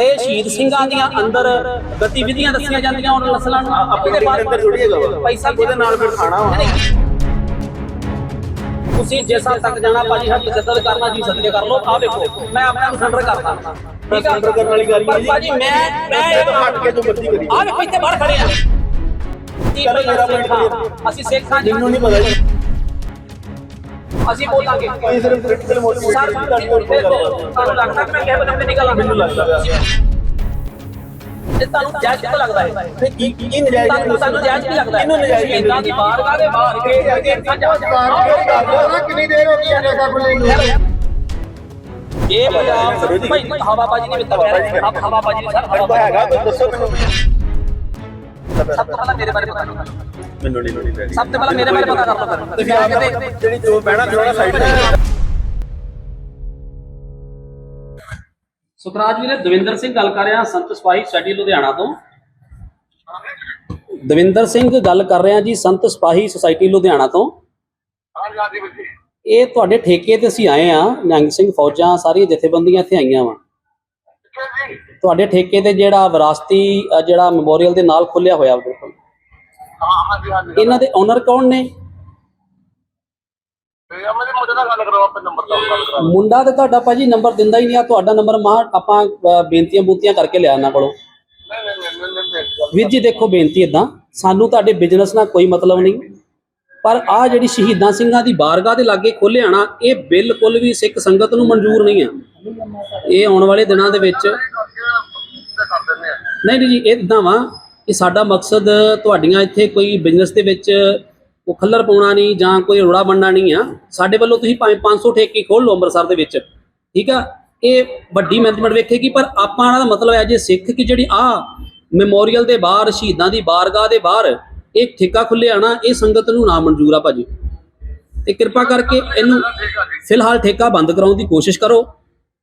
ਇਹ ਸ਼ਹੀਦ ਸਿੰਘਾਂ ਦੀਆਂ ਅੰਦਰ ਗਤੀਵਿਧੀਆਂ ਦੱਸੀਆਂ ਜਾਂਦੀਆਂ ਉਹਨਾਂ ਨਸਲਾਂ ਨੂੰ। ਆਪਣੇ ਬਾਅਦ ਅੰਦਰ ਥੋੜ੍ਹੀ ਹੈਗਾ। ਪੈਸਾ ਉਹਦੇ ਨਾਲ ਫਿਰ ਖਾਣਾ ਵਾ। ਨਹੀਂ, ਨਹੀਂ। ਤੁਸੀਂ ਜਿਸ ਤੱਕ ਜਾਣਾ ਭਾਜੀ ਹੱਥ ਜੱਦਦ ਕਰਨਾ ਜੀ ਸਦਕੇ ਕਰ ਲਓ। ਆ ਵੇਖੋ ਮੈਂ ਆਪਣੇ ਨੂੰ ਸਰੈਂਡਰ ਕਰਦਾ ਠੀਕ ਆ? surrender ਕਰਨ ਵਾਲੀ ਗੱਲ ਹੀ ਪਰ ਹੈ ਜੀ। ਭਾਜੀ ਮੈਂ ਮੈਂ ਤਾਂ ਹਟ ਕੇ ਜੋ ਮਰਜ਼ੀ ਕਰੀ ਆ ਵੇਖੋ ਇੱਥੇ ਬਾਹਰ ਖੜੇ ਆ। ਅਸੀਂ ਸਿੱਖ ਹਾਂ ਜੀ ਮੈਨੂੰ ਨਹੀਂ ਪਤਾ ਜੀ। ਅਸੀਂ ਬੋਲਾਂਗੇ ਇਹ ਸਿਰਫ ਪੋਲੀਟੀਕਲ ਮੋਟੀਵੇਸ਼ਨ ਸਰ ਦੀ ਤੁਹਾਡੀ ਹੋਰ ਕੋਈ ਗੱਲ ਨਹੀਂ ਤੁਹਾਨੂੰ ਲੱਗਦਾ ਕਿ ਮੈਂ ਕਿਹ ਬੰਦੇ ਤੇ ਨਿਕਲਾਂ ਮੈਨੂੰ ਲੱਗਦਾ ਪਿਆ। ਇਹ ਤੁਹਾਨੂੰ ਜਾਇਜ਼ ਕਿਉਂ ਲੱਗਦਾ ਹੈ ਤੇ ਕੀ ਕੀ ਨਜਾਇਜ਼ ਤੁਹਾਨੂੰ ਤੁਹਾਨੂੰ ਜਾਇਜ਼ ਕੀ ਲੱਗਦਾ ਹੈ ਕਿਹਨੂੰ ਨਜਾਇਜ਼ ਇਦਾਂ ਦੀ ਬਾਹਰ ਦੇ ਬਾਹਰ ਕੇ ਕਿੰਨੀ ਦੇਰ ਹੋ ਗਈ ਹੈ ਨਸ਼ਾ ਖੁੱਲੇ ਨੂੰ ਇਹ ਪੰਜਾਬ ਭਾਈ ਹਵਾਬਾਜੀ ਨਹੀਂ ਮਿੱਤਾ ਕਹਿ ਆਪ ਹਵਾਬਾਜੀ ਨਹੀਂ ਸਰ ਕੋਈ ਹਵਾਬਾਜੀ ਹੈਗਾ ਕੋਈ ਦੱਸੋ ਮੈਨੂੰ ਸਭ ਤੋਂ ਪਹਿਲਾਂ ਮੇਰੇ ਬਾਰੇ ਪਤਾ ਕਰੋ। ਮੈਨੂੰ ਨਹੀਂ ਲੋੜੀ ਪੈਣੀ। ਸਭ ਤੋਂ ਪਹਿਲਾਂ ਮੇਰੇ ਬਾਰੇ ਪਤਾ ਕਰ ਲਓ ਫਿਰ ਤੁਸੀਂ ਆ ਕੇ ਜਿਹੜੀ ਜੋ ਬਹਿਣਾ ਖਲੋਣਾ ਸਾਈਡ ਤੇ। ਸੁਖਰਾਜ ਵੀਰੇ ਦਵਿੰਦਰ ਸਿੰਘ ਗੱਲ ਕਰ ਰਿਹਾ ਸੰਤ ਸਪਾਹੀ ਸਟੱਡੀ ਲੁਧਿਆਣਾ ਤੋਂ। ਦਵਿੰਦਰ ਸਿੰਘ ਗੱਲ ਕਰ ਰਿਹਾ ਜੀ ਸੰਤ ਸਪਾਹੀ ਸੁਸਾਇਟੀ ਲੁਧਿਆਣਾ ਤੋਂ। ਇਹ ਤੁਹਾਡੇ ਠੇਕੇ ਤੇ ਅਸੀਂ ਆਏ ਆ ਨਿਹੰਗ ਸਿੰਘ ਫੌਜਾਂ ਸਾਰੀਆਂ ਜਥੇਬੰਦੀਆਂ ਇੱਥੇ ਆਈਆਂ ਵਾ। ਤੁਹਾਡੇ ਠੇਕੇ ਤੇ ਜਿਹੜਾ ਵਿਰਾਸਤੀ ਅ, ਜਿਹੜਾ ਮੈਮੋਰੀਅਲ ਦੇ ਨਾਲ ਖੁੱਲਿਆ ਹੋਇਆ ਬਿਲਕੁਲ? ਇਹਨਾਂ ਦੇ ਓਨਰ ਕੌਣ ਨੇ? ਮੁੰਡਾ ਤੇ ਤੁਹਾਡਾ ਭਾਜੀ ਨੰਬਰ ਦਿੰਦਾ ਹੀ ਨਹੀਂ ਆ ਤੁਹਾਡਾ ਨੰਬਰ ਮਾ ਆਪਾਂ ਅ, ਬੇਨਤੀਆਂ ਬੂਤੀਆਂ ਕਰਕੇ ਲਿਆ ਇਹਨਾਂ ਕੋਲੋਂ। ਵੀਰ ਜੀ ਦੇਖੋ ਬੇਨਤੀ ਇਦਾਂ ਸਾਨੂੰ ਤੁਹਾਡੇ ਬਿਜ਼ਨਸ ਨਾਲ ਕੋਈ ਮਤਲਬ ਨਹੀਂ। ਪਰ ਆ ਜਿਹੜੀ ਸ਼ਹੀਦਾਂ ਸਿੰਘਾਂ ਦੀ ਬਾਰਗਾਹ ਦੇ ਲਾਗੇ ਖੋਲ੍ਹਿਆ ਨਾ ਇਹ ਬਿਲਕੁਲ ਵੀ ਸਿੱਖ ਸੰਗਤ ਨੂੰ ਮਨਜ਼ੂਰ ਨਹੀਂ ਆ। ਇਹ ਆਉਣ ਵਾਲੇ ਦਿਨਾਂ ਦੇ ਵਿੱਚ ਨਹੀਂ ਨਹੀਂ ਜੀ, ਇਹ ਇਦਾਂ ਵਾ ਕਿ ਸਾਡਾ ਮਕਸਦ ਤੁਹਾਡੀਆਂ ਇੱਥੇ ਕੋਈ ਬਿਜ਼ਨਸ ਦੇ ਵਿੱਚ ਉਹ ਖੱਲਰ ਪਾਉਣਾ ਨਹੀਂ ਜਾਂ ਕੋਈ ਰੋੜਾ ਬਣਨਾ ਨਹੀਂ ਆ। ਸਾਡੇ ਵੱਲੋਂ ਤੁਸੀਂ ਭਾਵੇਂ 500 ਠੇਕੇ ਖੋਲ ਲਓ ਅੰਮ੍ਰਿਤਸਰ ਦੇ ਵਿੱਚ, ਠੀਕ ਆ? ਇਹ ਵੱਡੀ ਮੈਨੇਜਮੈਂਟ ਵੇਖੇਗੀ, ਪਰ ਆਪਾਂ ਇਹਨਾਂ ਦਾ ਮਤਲਬ ਹੈ ਜੇ ਸਿੱਖ ਕਿ ਜਿਹੜੀ ਆ ਮੈਮੋਰੀਅਲ ਦੇ ਬਾਹਰ, ਸ਼ਹੀਦਾਂ ਦੀ ਬਾਰਗਾਹ ਦੇ ਬਾਹਰ ਇਹ ਠੇਕਾ ਖੁੱਲਿਆ ਨਾ, ਇਹ ਸੰਗਤ ਨੂੰ ਨਾ ਮਨਜ਼ੂਰ ਆ ਭਾਜੀ। ਤੇ ਕਿਰਪਾ ਕਰਕੇ ਇਹਨੂੰ ਫਿਲਹਾਲ ਠੇਕਾ ਬੰਦ ਕਰਾਉਣ ਦੀ ਕੋਸ਼ਿਸ਼ ਕਰੋ।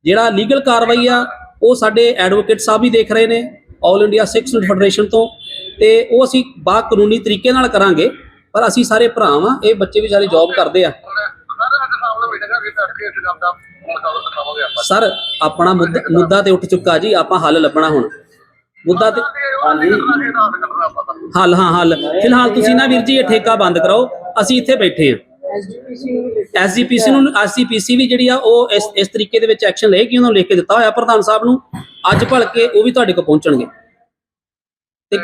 ਜਿਹੜਾ ਲੀਗਲ ਕਾਰਵਾਈ ਆ, ਉਹ ਸਾਡੇ ਐਡਵੋਕੇਟ ਸਾਹਿਬ ਵੀ ਦੇਖ ਰਹੇ ਨੇ। ਆਲ ਇੰਡੀਆ ਸਿੱਖ ਫੈਡਰੇਸ਼ਨ ਤੋਂ। ਤੇ ਉਹ ਅਸੀਂ ਬਾ ਕਾਨੂੰਨੀ ਤਰੀਕੇ ਨਾਲ ਕਰਾਂਗੇ ਪਰ ਅਸੀਂ ਸਾਰੇ ਭਰਾ ਵਾਂ ਇਹ ਬੱਚੇ ਵੀ ਸਾਰੇ ਜੌਬ ਕਰਦੇ ਆ। ਸਰ ਆਪਣਾ ਮੁੱਦਾ ਮੁੱਦਾ ਤੇ ਉੱਠ ਚੁੱਕਾ ਜੀ ਆਪਾਂ ਹੱਲ ਲੱਭਣਾ ਹੁਣ। ਮੁੱਦਾ ਤੇ ਹੱਲ ਹਾਂ ਹੱਲ। ਫਿਲਹਾਲ ਤੁਸੀਂ ਨਾ ਵੀਰ ਜੀ ਇਹ ਠੇਕਾ ਬੰਦ ਕਰਾਓ ਅਸੀਂ ਇੱਥੇ ਬੈਠੇ ਆ ਐਸਜੀਪੀਸੀ ਨੂੰ ਐਸਜੀਪੀਸੀ ਵੀ ਜਿਹੜੀ ਆ ਉਹ ਇਸ ਇਸ ਤਰੀਕੇ ਦੇ ਵਿੱਚ ਐਕਸ਼ਨ ਲਏਗੀ ਉਹਨਾਂ ਨੂੰ ਲਿਖ ਕੇ ਦਿੱਤਾ ਹੋਇਆ। ਪ੍ਰਧਾਨ ਸਾਹਿਬ ਨੂੰ ਅੱਜ ਭਲਕੇ ਉਹ ਵੀ ਤੁਹਾਡੇ ਕੋਲ ਪਹੁੰਚਣਗੇ। ਤੇ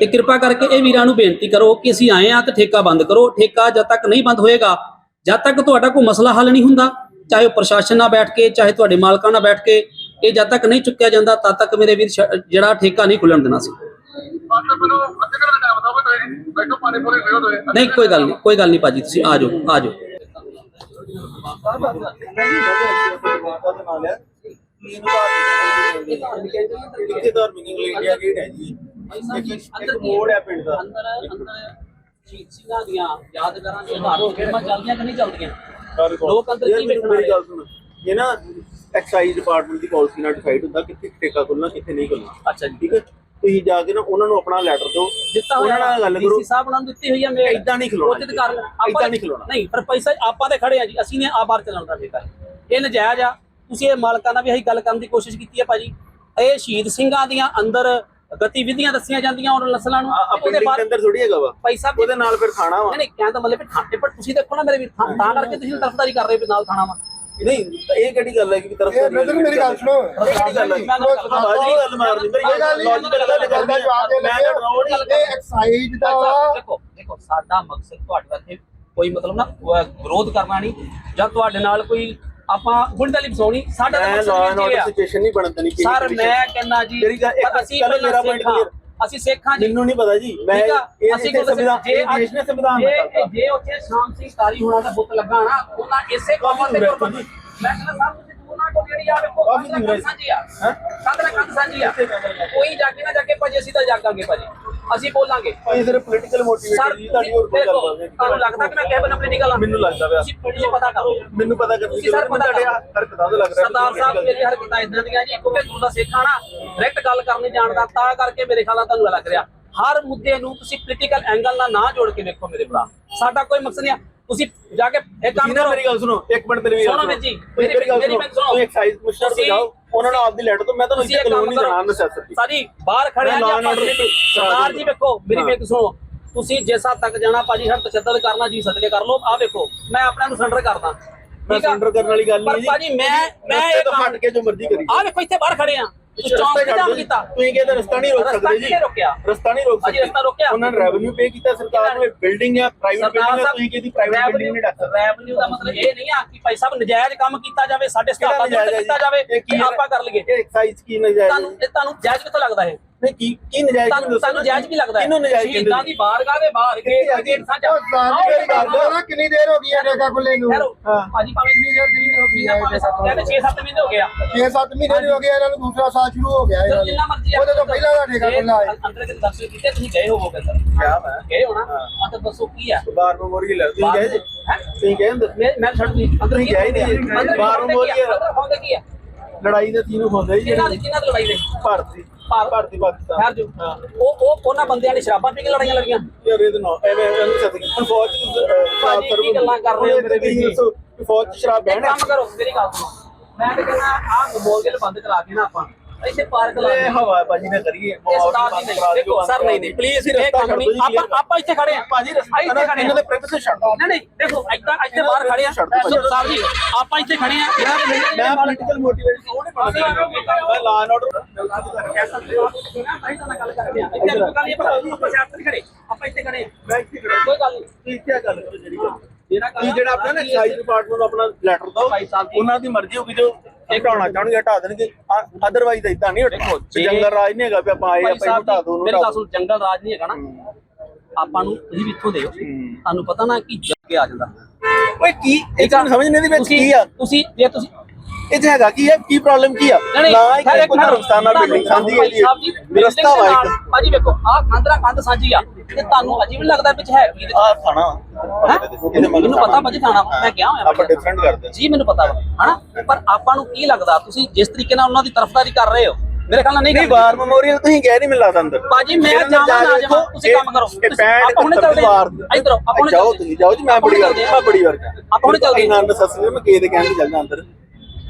ਤੇ ਕਿਰਪਾ ਕਰਕੇ ਇਹ ਵੀਰਾਂ ਨੂੰ ਬੇਨਤੀ ਕਰੋ ਕਿ ਅਸੀਂ ਆਏ ਆ ਤੇ ਠੇਕਾ ਬੰਦ ਕਰੋ। ਠੇਕਾ ਜਦ ਤੱਕ ਨਹੀਂ ਬੰਦ ਹੋਏਗਾ ਜਦ ਤੱਕ ਤੁਹਾਡਾ ਕੋਈ ਮਸਲਾ ਹੱਲ ਨਹੀਂ ਹੁੰਦਾ ਚਾਹੇ ਉਹ ਪ੍ਰਸ਼ਾਸਨ ਨਾਲ ਬੈਠ ਕੇ ਚਾਹੇ ਤੁਹਾਡੇ ਮਾਲਕਾਂ ਨਾਲ ਬੈਠ ਕੇ ਇਹ ਜਦ ਤੱਕ ਨਹੀਂ ਚੁੱਕਿਆ ਜਾਂਦਾ ਤਦ ਤੱਕ ਮੇਰੇ ਵੀਰ ਜਿਹੜਾ ਠੇਕਾ ਨਹੀਂ ਖੁੱਲਣ ਦੇਣਾ ਸੀ। ਨਹੀਂ ਕੋਈ ਗੱਲ ਨਹੀਂ ਕੋਈ ਗੱਲ ਨਹੀਂ ਭਾਜੀ ਤੁਸੀਂ ਆ ਜਾਓ ਆ ਜਾਓ। ਕਿੱਥੇ ਧਾਰਮਿਕ ਇੰਡੀਆ ਗੇਟ ਹੈ ਜੀ ਇੱਕ ਮੋੜ ਹੈ ਪਿੰਡ ਦਾ ਅੰਦਰ ਅੰਦਰ ਸ਼ਹੀਦ ਸਿੰਘਾਂ ਦੀਆਂ ਯਾਦਗਾਰਾਂ ਦੇ ਆਧਾਰ ਹੋ ਫਿਲਮਾਂ ਚੱਲਦੀਆਂ ਕਿ ਨਹੀਂ ਚੱਲਦੀਆਂ ਲੋਕ ਅੰਦਰ ਕੀ ਵੇਖਣ ਮੇਰੀ ਗੱਲ ਸੁਣ ਇਹ ਨਾ ਐਕਸਾਈਜ਼ ਡਿਪਾਰਟਮੈਂਟ ਦੀ ਪਾਲਿਸੀ ਨਾਲ ਡਿਸਾਈਡ ਹੁੰਦਾ ਕਿੱਥੇ ਠੇਕਾ ਖੁੱਲਣਾ ਕਿੱਥੇ ਨਹੀਂ ਖੁੱਲਣਾ ਅੱਛਾ ਠੀਕ ਹੈ? ਤੁਸੀਂ ਜਾ ਕੇ ਨਾ ਉਹਨਾਂ ਨੂੰ ਆਪਣਾ ਲੈਟਰ ਦਿਓ। ਦਿੱਤਾ ਉਹਨਾਂ ਨਾਲ ਗੱਲ ਕਰੋ। ਸਾਹਿਬ ਨਾਲ ਦਿੱਤੀ ਹੋਈ ਹੈ ਮੈਂ ਏਦਾਂ ਨਹੀਂ ਖਿਲਾਉਣਾ ਉਚਿਤ ਕਰ ਆਪਾਂ- ਨਹੀਂ ਖਿਲਾਉਣਾ। ਨਹੀਂ ਪਰ ਪੈਸਾ ਆਪਾਂ ਤੇ ਖੜੇ ਆ ਜੀ। ਅਸੀਂ ਨੇ ਆ ਬਾਹਰ ਚੱਲਣ ਦਾ ਠੇਕਾ ਇਹ ਨਜਾਇਜ਼ ਆ। ਤੁਸੀਂ ਇਹ ਮਾਲਕਾਂ ਨਾਲ ਵੀ ਇਹੀ ਗੱਲ ਕਰਨ ਦੀ ਕੋਸ਼ਿਸ਼ ਕੀਤੀ ਹੈ ਭਾਜੀ। ਇਹ ਸ਼ਹੀਦ ਸਿੰਘਾਂ ਦੀਆਂ ਅੰਦਰ ਗਤੀਵਿਧੀਆਂ ਦੱਸੀਆਂ ਜਾਂਦੀਆਂ ਉਹਨਾਂ ਨਸਲਾਂ ਨੂੰ। ਆਪਣੇ ਦੇ ਅੰਦਰ ਥੋੜੀ ਹੈਗਾ ਵਾ। ਪੈਸਾ ਵੀ ਉਹਦੇ ਨਾਲ ਫਿਰ ਖਾਣਾ ਵਾ। ਨਹੀਂ ਨਹੀਂ ਕਹਿਣ ਦਾ ਮਤਲਬ ਵੀ ਠਾਣੇ ਪਰ ਤੁਸੀਂ ਦੇਖੋ ਨਾ ਮੇਰੇ ਵੀ ਤਾਂ ਕਰਕੇ ਤੁਸੀਂ ਤਰਫਦਾਰੀ ਕਰ ਰਹੇ ਹੋ ਨਾਲ ਖਾਣਾ ਵਾ। ਨਹੀਂ ਤਾਂ ਇਹ ਕਿਹੜੀ ਗੱਲ ਹੈ ਕਿ ਤਰਫ ਇਹ ਨਜ਼ਰ ਮੇਰੀ ਗੱਲ ਸੁਣੋ। ਇਹ ਕਿਹੜੀ ਗੱਲ ਹੈ? ਮੈਂ ਗੱਲ ਕਰਦਾ। ਬਾਜੀ ਗੱਲ ਮਾਰਨੀ ਮੇਰੀ ਕੋਈ ਗੱਲ ਨਹੀਂ ਲੌਜੀਕਲ ਗੱਲ ਕਰਦਾ ਮੈਂ ਜਵਾਬ ਦੇ ਮੈਂ ਤਾਂ ਡਰਾਉਣ ਨਹੀਂ ਲੱਗੇ। ਇਹ ਐਕਸਾਈਜ਼ ਦਾ ਦੇਖੋ ਦੇਖੋ ਸਾਡਾ ਮਕਸਦ ਤੁਹਾਡੇ ਇੱਥੇ ਕੋਈ ਮਤਲਬ ਨਾ ਵਿਰੋਧ ਕਰਨਾ ਨਹੀਂ ਜਾਂ ਤੁਹਾਡੇ ਨਾਲ ਕੋਈ ਆਪਾਂ ਗੁੰਡਾਲੀ ਫਸਾਉਣੀ ਸਾਡਾ ਮਕਸਦ ਸਿਚੁਏਸ਼ਨ ਨਹੀਂ ਬਣਨ ਦੇਣੀ ਸਰ ਮੈਂ ਕਹਿੰਦਾ ਜੀ ਅਸੀਂ ਮੇਰਾ ਹਾਂ। clear। ਅਸੀਂ ਸਿੱਖਾਂ ਜੀ। ਮੈਨੂੰ ਨਹੀਂ ਪਤਾ ਜੀ। ਮੈਂ ਠੀਕ ਆ? ਇਹ ਅਸੀਂ ਕੋਈ ਸੰਵਿਧਾਨ ਜੇ ਇਹ ਦੇਸ਼ ਨੇ ਸੰਵਿਧਾਨ ਜੇ ਦਿੱਤਾ ਜੇ ਉੱਥੇ ਸ਼ਾਮ ਸਿੰਘ ਤਾਰੀ ਹੋਣਾ ਦਾ ਬੁੱਤ ਲੱਗਾ ਨਾ ਉਹਨਾਂ ਇਸੇ ਕੰਮ ਤੇ ਦੂਰ ਹੈ ਕੁਰਬਾਨੀ ਮੈਂ ਕਹਿੰਦਾ ਸਾਹਿਬ ਤੁਸੀਂ ਉਹਨਾਂ ਕੋਲ ਜਿਹੜੀ ਆ ਵੇਖੋ ਕਾਫੀ ਕੰਧ ਦੂਰ ਹੈ। ਸਾਂਝੀ ਆ। ਕੰਧ ਨਾਲ ਕੰਧ ਸਾਂਝੀ ਆ। ਕੋਈ ਜਾ ਕੇ ਨਾ ਜਾ ਕੇ ਭਾਜੀ ਅਸੀਂ ਤਾਂ ਜਾਗਾਂਗੇ ਭਾਜੀ। ਅਸੀਂ ਬੋਲਾਂਗੇ। ਇਹ ਸਿਰਫ ਪੋਲੀਟੀਕਲ ਮੋਟੀਵੇਟਡ ਜੀ ਤੁਹਾਡੀ ਹੋਰ ਕੋਈ ਗੱਲ ਨਹੀਂ ਤੁਹਾਨੂੰ ਲੱਗਦਾ ਕਿ ਮੈਂ ਬਨ ਆਪਣੀ ਨਿਕਲ ਮੈਨੂੰ ਲੱਗਦਾ ਪਿਆ। ਤੁਸੀਂ ਤੁਸੀਂ ਪਤਾ ਕਰੋ। ਮੈਨੂੰ ਪਤਾ ਕਰ ਤੁਸੀਂ ਸਰ ਪਤਾ ਤੁਹਾਡੇ। ਹਰਕਤਾਂ ਤੋਂ ਲੱਗ ਰਿਹਾ ਸਰਦਾਰ ਸਾਹਿਬ ਮੇਰੀ ਹਰਕਤਾਂ ਇਦਾਂ ਦੀਆਂ ਜੀ ਕਿਉਂਕਿ ਗੁਰੂ ਦਾ ਸਿੱਖ ਆ ਨਾ ਡਾਇਰੈਕਟ ਗੱਲ ਕਰਨੀ ਜਾਣਦਾ ਤਾਂ ਕਰਕੇ ਮੇਰੇ ਖਿਆਲ ਨਾਲ ਤੁਹਾਨੂੰ ਲੱਗ ਰਿਹਾ। ਹਰ ਮੁੱਦੇ ਨੂੰ ਤੁਸੀਂ ਪੋਲੀਟੀਕਲ ਐਂਗਲ ਨਾਲ ਨਾ ਜੋੜ ਕੇ ਵੇਖੋ ਮੇਰੇ ਭਰਾ। ਸਾਡਾ ਕੋਈ ਮਕਸਦ ਨਹੀਂ ਆ। ਤੁਸੀਂ ਜਾ ਕੇ ਇਹ ਕੰਮ ਕਰੋ। ਮੇਰੀ ਗੱਲ ਸੁਣੋ ਇੱਕ ਮਿੰਟ ਮੇਰੀ ਗੱਲ ਸੁਣੋ ਮੇਰੀ ਗੱਲ ਸੁਣੋ। ਤੁਸੀਂ ਐਕਸਾਈਜ਼ ਮੁਸ਼ਰ ਤੇ ਜਾਓ। ਉਹਨਾਂ ਨੂੰ ਆਪਦੀ ਲੈਟਰ ਤੋਂ ਮੈਂ ਤੁਹਾਨੂੰ ਇੱਥੇ ਕਾਨੂੰਨੀ ਜਨਾਨ ਕਰੋ। ਨਸੈਸਿਟੀ ਸਾਰੀ ਬਾਹਰ ਖੜੇ ਆ ਜੀ ਸਰਦਾਰ ਜੀ ਵੇਖੋ ਮੇਰੀ। ਵੇਖ ਸੁਣੋ। ਤੁਸੀਂ ਜਿਸ ਹੱਦ ਤੱਕ ਜਾਣਾ ਭਾਜੀ ਹਰ ਤਸ਼ੱਦਦ ਕਰਨਾ ਜੀ ਸਦਕੇ ਕਰ ਲਓ। ਆਹ ਵੇਖੋ ਮੈਂ ਆਪਣੇ ਨੂੰ ਸਰੈਂਡਰ ਕਰਦਾ। ਮੈਂ surrender ਕਰਨ ਵਾਲੀ ਗੱਲ ਨਹੀਂ ਪਰ ਜੀ। ਭਾਜੀ ਮੈਂ ਮੈਂ ਇਹ ਤੋਂ ਹਟ ਕੇ ਜੋ ਮਰਜ਼ੀ ਕਰੀ ਆਹ ਵੇਖੋ ਇੱਥੇ ਬਾਹਰ ਖੜੇ ਆ। ਚੌਂਕ ਤੇ ਜਾਮ ਕੀਤਾ? ਤੁਸੀਂ ਕਹਿੰਦੇ ਰਸਤਾ ਨਹੀਂ ਰੋਕ ਰਸਤਾ ਸਕਦੇ ਜੀ। ਕਿਹਨੇ ਰੋਕਿਆ? ਰਸਤਾ ਨਹੀਂ ਰੋਕ ਭਾਜੀ, ਰਸਤਾ ਰੋਕਿਆ? ਉਹਨਾਂ ਨੇ ਰੈਵਨਿਊ ਪੇ ਕੀਤਾ ਸਰਕਾਰ ਨੂੰ ਬਿਲਡਿੰਗ ਹੈ ਪ੍ਰਾਈਵੇਟ ਬਿਲਡਿੰਗ ਹੈ ਤੁਸੀਂ ਕਿਹਦੀ ਪ੍ਰਾਈਵੇਟ ਬਿਲਡਿੰਗ ਨਹੀਂ ਡੱਕ ਸਕਦੇ। ਰੈਵਨਿਊ ਦਾ ਮਤਲਬ ਇਹ ਨਹੀਂ ਆ ਕਿ ਭਾਈ ਸਾਹਿਬ ਨਜਾਇਜ਼ ਕੰਮ ਕੀਤਾ ਜਾਵੇ ਸਾਡੇ ਸਟਾਫਾਂ ਦੇ ਕੀਤਾ ਇਹ ਆਪਾਂ ਕਰ ਲਈਏ। ਇਹ ਐਕਸਾਈਜ਼ ਕੀ ਨਜਾਇਜ਼ ਤੁਹਾਨੂੰ ਇਹ ਤੁਹਾਨੂੰ ਜਾਇਜ਼ ਕਿੱਥੋਂ ਲੱਗਦਾ ਹੈ ਨਹੀਂ ਕੀ ਕੀ ਨਜਾਇਜ਼ ਤੁਹਾਨੂੰ ਤੁਹਾਨੂੰ ਜਾਇਜ਼ ਕੀ ਲੱਗਦਾ ਹੈ। ਕਿਹਨੂੰ ਨਜਾਇਜ਼ ਸ਼ਹੀਦਾਂ ਕਹਿੰਦੇ ਦੀ ਬਾਰਗਾਹ ਦੇ ਬਾਹਰ ਕੇ ਕਿੱਥੇ ਆ ਜੀ? ਗੇਟ ਸਾਂਝਾ ਉਹ ਸਾਡੀ ਮੇਰੀ ਗੱਲ ਸੁਣੋ ਨਾ, ਕਿੰਨੀ ਦੇਰ ਹੋ ਗਈ ਹੈ ਠੇਕਾ ਖੁੱਲੇ ਨੂੰ? ਠਹਿਰੋ ਹਾਂ। ਭਾਜੀ ਭਾਵੇਂ ਜਿੰਨੀ ਦੇਰ ਜਿੰਨੀ ਦੇਰ ਹੋ ਗਈ ਹੈ ਭਾਵੇਂ ਸੱਤ ਕਹਿੰਦੇ 6-7 ਮਹੀਨੇ ਹੋ ਗਿਆ 6-7 ਮਹੀਨੇ ਦੇ ਹੋ ਗਏ ਇਹਨਾਂ ਨੂੰ ਦੂਸਰਾ ਸਾਲ ਸ਼ੁਰੂ ਹੋ ਗਿਆ ਇਹਨਾਂ ਜਿੰਨਾ ਮਰਜ਼ੀ ਨੂੰ ਉਹਦੇ ਤੋਂ ਪਹਿਲਾਂ ਦਾ ਠੇਕਾ ਖੁੱਲਾ ਹੈ ਅੰਦਰ ਦੇ ਦਰਸ਼ਨ ਕੀਤੇ ਤੁਸੀਂ ਗਏ ਹੋਵੋਗੇ ਸਰ ਕਿਆ ਹੈ। ਗਏ ਹੋਣਾ। ਆ ਤਾਂ ਦੱਸੋ ਕੀ ਆ ਬਾਰ ਮੈਮੋਰੀਅਲ ਹੈ ਤੁਸੀਂ ਗਏ ਜੀ ਹੈਂ? ਤੁਸੀਂ ਗਏ ਅੰਦਰ? ਮੈਂ ਮੈਂ ਛੱਡ ਦੀ ਅੰਦਰ ਤੁਸੀਂ ਗਏ ਨਹੀਂ? ਜੀ। ਅੰਦਰ ਬਾਹਰ ਬਾਹਰ ਬੋਲੀਏ। ਅੰਦਰ ਹੁੰਦੇ ਕੀ ਆ? ਲੜਾਈ ਦੇ ਤੀਨੋਂ ਹੁੰਦੇ ਜੀ ਕਿਹਨਾਂ ਦੀ ਕਿਹਨਾਂ ਦੀ ਲੜਾਈ ਦੇ? ਭਾਰਤੀ। ਭਾਰਤ- ਪਾਕਿਸਤਾਨ। ਠਹਿਰ ਜੋ ਉਹ ਉਹ ਉਹਨਾਂ ਬੰਦਿਆਂ ਨੇ ਸ਼ਰਾਬਾਂ ਪੀ ਕੇ ਲੜਾਈਆਂ ਲੜੀਆਂ। ਯਾਰ ਇਹਦੇ ਨਾਲ ਐਵੇਂ ਐਵੇਂ ਸੱਤ ਹੁਣ ਫੌਜ ਭਾਜੀ, ਸਰਵ ਕੀ ਗੱਲਾਂ ਕਰ ਰਹੇ ਹੋ ਮੇਰੇ ਕਿ ਫੌਜ ਸ਼ਰਾਬ ਬਹਿਣਾ। ਕੰਮ ਕਰੋ ਮੇਰੀ ਗੱਲ ਸੁਣੋ। ਮੈਂ ਤਾਂ ਕਹਿੰਦਾ ਆਹ ਮੋਬਾਈਲ ਬੰਦ ਕਰਾ ਕੇ ਨਾ ਆਪਾਂ। ਇੱਥੇ ਪਾਰਕ ਲਾ ਇਹ ਦੇ ਹਵਾ ਭਾਜੀ ਨਾ ਕਰੀਏ ਇਹ ਦੇਖੋ ਸਰ ਨਹੀਂ ਨਹੀਂ ਪਲੀਜ਼ ਇਹ ਕੰਮ ਨਹੀਂ ਆਪਾਂ ਆਪਾਂ ਇੱਥੇ ਖੜੇ ਆ ਭਾਜੀ ਰਸਤਾ ਇੱਥੇ ਖੜੇ ਇਹਨਾਂ ਦੇ ਆ ਪ੍ਰਿੰਸੀਪਲ ਛੱਡ। ਦਿਓ ਨਹੀਂ ਨਹੀਂ ਦੇਖੋ ਇੱਦਾਂ ਇੱਥੇ ਬਾਹਰ ਖੜੇ ਆ ਸਾਹਿਬ ਜੀ ਆਪਾਂ ਇੱਥੇ ਖੜੇ ਆ ਮੈਂ ਪੋਲੀਟੀਕਲ ਮੋਟੀਵੇਸ਼ਨ ਨਹੀਂ ਪੜਦਾ ਮੈਂ ਲਾ ਐਂਡ ਆਰਡਰ ਆਪਾਂ ਇੱਥੇ ਖੜੇ ਆ ਮੈਂ ਇੱਥੇ ਖੜਾ ਕੋਈ ਗੱਲ ਨਹੀਂ। ਤੁਸੀਂ ਕੀ ਗੱਲ ਜਿਹੜੀ ਗੱਲ। ਜਿਹੜਾ ਆਪਣਾ ਨਾ ਐਕਸਾਈਜ਼ ਡਿਪਾਰਟਮੈਂਟ ਨੂੰ ਆਪਣਾ ਲੈਟਰ ਭਾਈ ਜੀ। ਉਹਨਾਂ ਦੀ ਮਰਜ਼ੀ ਹੋਊਗੀ ਜੋ ਇਹ ਹਟਾਉਣਾ ਚਾਹਣਗੇ ਹਟਾ ਦੇਣਗੇ। ਅਦਰਵਾਈਜ਼ ਇਦਾਂ ਨਹੀਂ ਹਟਣਾ ਜੰਗਲ ਰਾਜ ਨਹੀਂ ਹੈਗਾ ਵੀ ਆਪਾਂ ਆਏ ਆਪਾਂ ਹਟਾ ਦੋ ਮੇਰੇ ਦੋ। ਜੰਗਲ ਰਾਜ ਨਹੀਂ ਹੈਗਾ ਨਾ। ਆਪਾਂ ਨੂੰ ਤੁਸੀਂ ਵੀ ਇੱਥੋਂ ਦੇ ਹੋ। ਤੁਹਾਨੂੰ ਪਤਾ ਨਾ ਕਿ ਜੱਗੇ ਆ ਜਾਂਦਾ। ਓਏ ਕੀ ਇਹ ਤਾਂ ਸਮਝ ਨਹੀਂ ਦੀ ਵਿੱਚ ਕੀ ਆ। ਤੁਸੀਂ ਜੇ ਤੁਸੀਂ ਇਹ 'ਚ ਹੈਗਾ ਕੀ ਆ ਕੀ ਪ੍ਰੋਬਲਮ ਕੀ ਆ? ਨਹੀਂ ਨਾ ਨਹੀਂ ਇੱਕ ਇੱਕ ਧਰਮਸਥਾਨ ਨਾਲ ਬਿਲਡਿੰਗ ਸਾਂਝੀ ਸਾਹਿਬ ਜੀ, ਹੈ ਰਸਤਾ ਵਾ ਇੱਕ। ਭਾਜੀ ਵੇਖੋ ਆਹ ਕੰਧ ਨਾਲ ਕੰਧ ਸਾਂਝੀ ਆ ਤੇ ਤੁਹਾਨੂੰ ਅਜੀਬ ਲੱਗਦਾ ਵਿੱਚ ਹੈ ਕੀ? ਆ ਖਾਣਾ ਹੈਂ? ਮੈਨੂੰ ਪਤਾ ਭਾਜੀ ਥਾਣਾ ਮੈਂ ਗਿਆ ਹੋਇਆ ਆਪਾਂ। ਡਿਫਰੈਂਟ ਕਰਦੇ ਜੀ ਮੈਨੂੰ ਪਤਾ ਵਾ ਹਨਾ? ਪਰ ਆਪਾਂ ਨੂੰ ਕੀ ਲੱਗਦਾ ਤੁਸੀਂ ਜਿਸ ਤਰੀਕੇ ਨਾਲ ਉਹਨਾਂ ਦੀ ਤਰਫਦਾਰੀ ਕਰ ਰਹੇ ਹੋ ਮੇਰੇ ਖਿਆਲ ਨਾਲ ਨਹੀਂ ਨਹੀਂ। ਵਾਰ ਮੈਮੋਰੀਅਲ ਤੁਸੀਂ ਗਏ ਨਹੀਂ ਮਿਲਦਾ ਅੰਦਰ। ਭਾਜੀ ਮੈਂ ਜਾਵਾਂ ਨਾ ਜਾਵਾਂ ਕੇ ਤੁਸੀਂ ਕੰਮ ਕਰੋ। ਆਪਾਂ ਹੁਣੇ ਚੱਲਦੇ ਹਾਂ। ਇਧਰ ਆਪਾਂ ਹੁਣੇ ਜਾਓ ਤੁਸੀਂ ਜਾਓ ਜੀ ਮੈਂ ਬੜੀ ਵਾਰ ਮੈਂ ਬੜੀ ਵਾਰ ਆਪਾਂ ਹੁਣੇ ਚੱਲਦੇ ਹਾਂ। ਨਾ ਨਸੈਸਰੀ ਮੈਂ ਕਿਸੇ ਦੇ ਕਹਿਣ ਚੱਲਦਾ ਅੰਦਰ।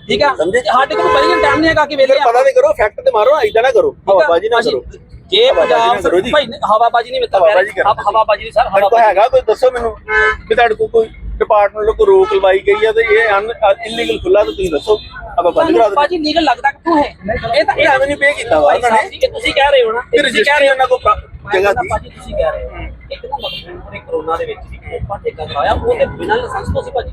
ਠੀਕ ਆ? ਸਮਝੇ? ਸਾਡੇ ਕੋਲ ਪਹਿਲਾਂ ਟਾਈਮ ਨਹੀਂ ਹੈਗਾ ਕਿ ਵੇਲੇ ਪਤਾ ਨਹੀਂ ਕਰੋ ਫੈਕਟ ਤੇ ਮਾਰੋ ਐਦਾਂ ਨਾ ਕਰੋ। ਹਵਾਬਾਜੀ ਨਾ ਕਰੋ। ਜੇ ਨਾ ਪੰਜਾਬ ਭਾਈ ਹਵਾਬਾਜੀ ਨਹੀਂ ਮਿੱਤਰ ਹਵਾਬਾਜ਼ੀ ਕਰੋ। ਆਪ ਹਵਾਬਾਜੀ ਨਹੀਂ ਸਰ ਹਵਾਬਾਜੀ ਹੈਗਾ ਕੋਈ ਦੱਸੋ ਮੈਨੂੰ ਵੀ ਤੁਹਾਡੇ ਕੋਲ ਕੋਈ ਡਿਪਾਰਟਮੈਂਟ ਕੋਲ ਰੋਕ ਲਵਾਈ ਗਈ ਹੈ ਤੇ ਇਹ ਅਨ ਇਲੀਗਲ ਖੁੱਲਾ ਤਾਂ ਤੁਸੀਂ ਦੱਸੋ। ਆਪਾਂ ਬੰਦ ਕਰਾ ਦਿੰਦੇ। ਭਾਜੀ ਲੀਗਲ ਲੱਗਦਾ ਕਿਉਂ ਹੈ? ਇਹ ਤਾਂ ਇਹ ਐਵੇਂ ਨਹੀਂ ਪੇ ਕੀਤਾ ਵਾ ਉਹਨਾਂ ਸਾਹਿਬ ਨੇ। ਜੀ ਇਹ ਤੁਸੀਂ ਕਹਿ ਰਹੇ ਹੋ ਨਾ? ਤੁਸੀਂ ਕਹਿ ਰਹੇ ਹੋ ਪ੍ਰਾ- ਮੈਂ ਜਗ੍ਹਾ ਦੀ ਭਾਜੀ ਤੁਸੀਂ ਕਹਿ ਰਹੇ ਹੋ। ਇੱਕ ਨਾ ਮਤਲਬ ਪੂਰੇ ਕਰੋਨਾ ਦੇ ਵਿੱਚ ਵੀ ਆਪਾਂ ਠੇਕਾ ਕਰਾਇਆ ਉਹ ਤੇ ਬਿਨਾਂ ਲਾਇਸੈਂਸ ਤੋਂ ਸੀ ਭਾਜੀ।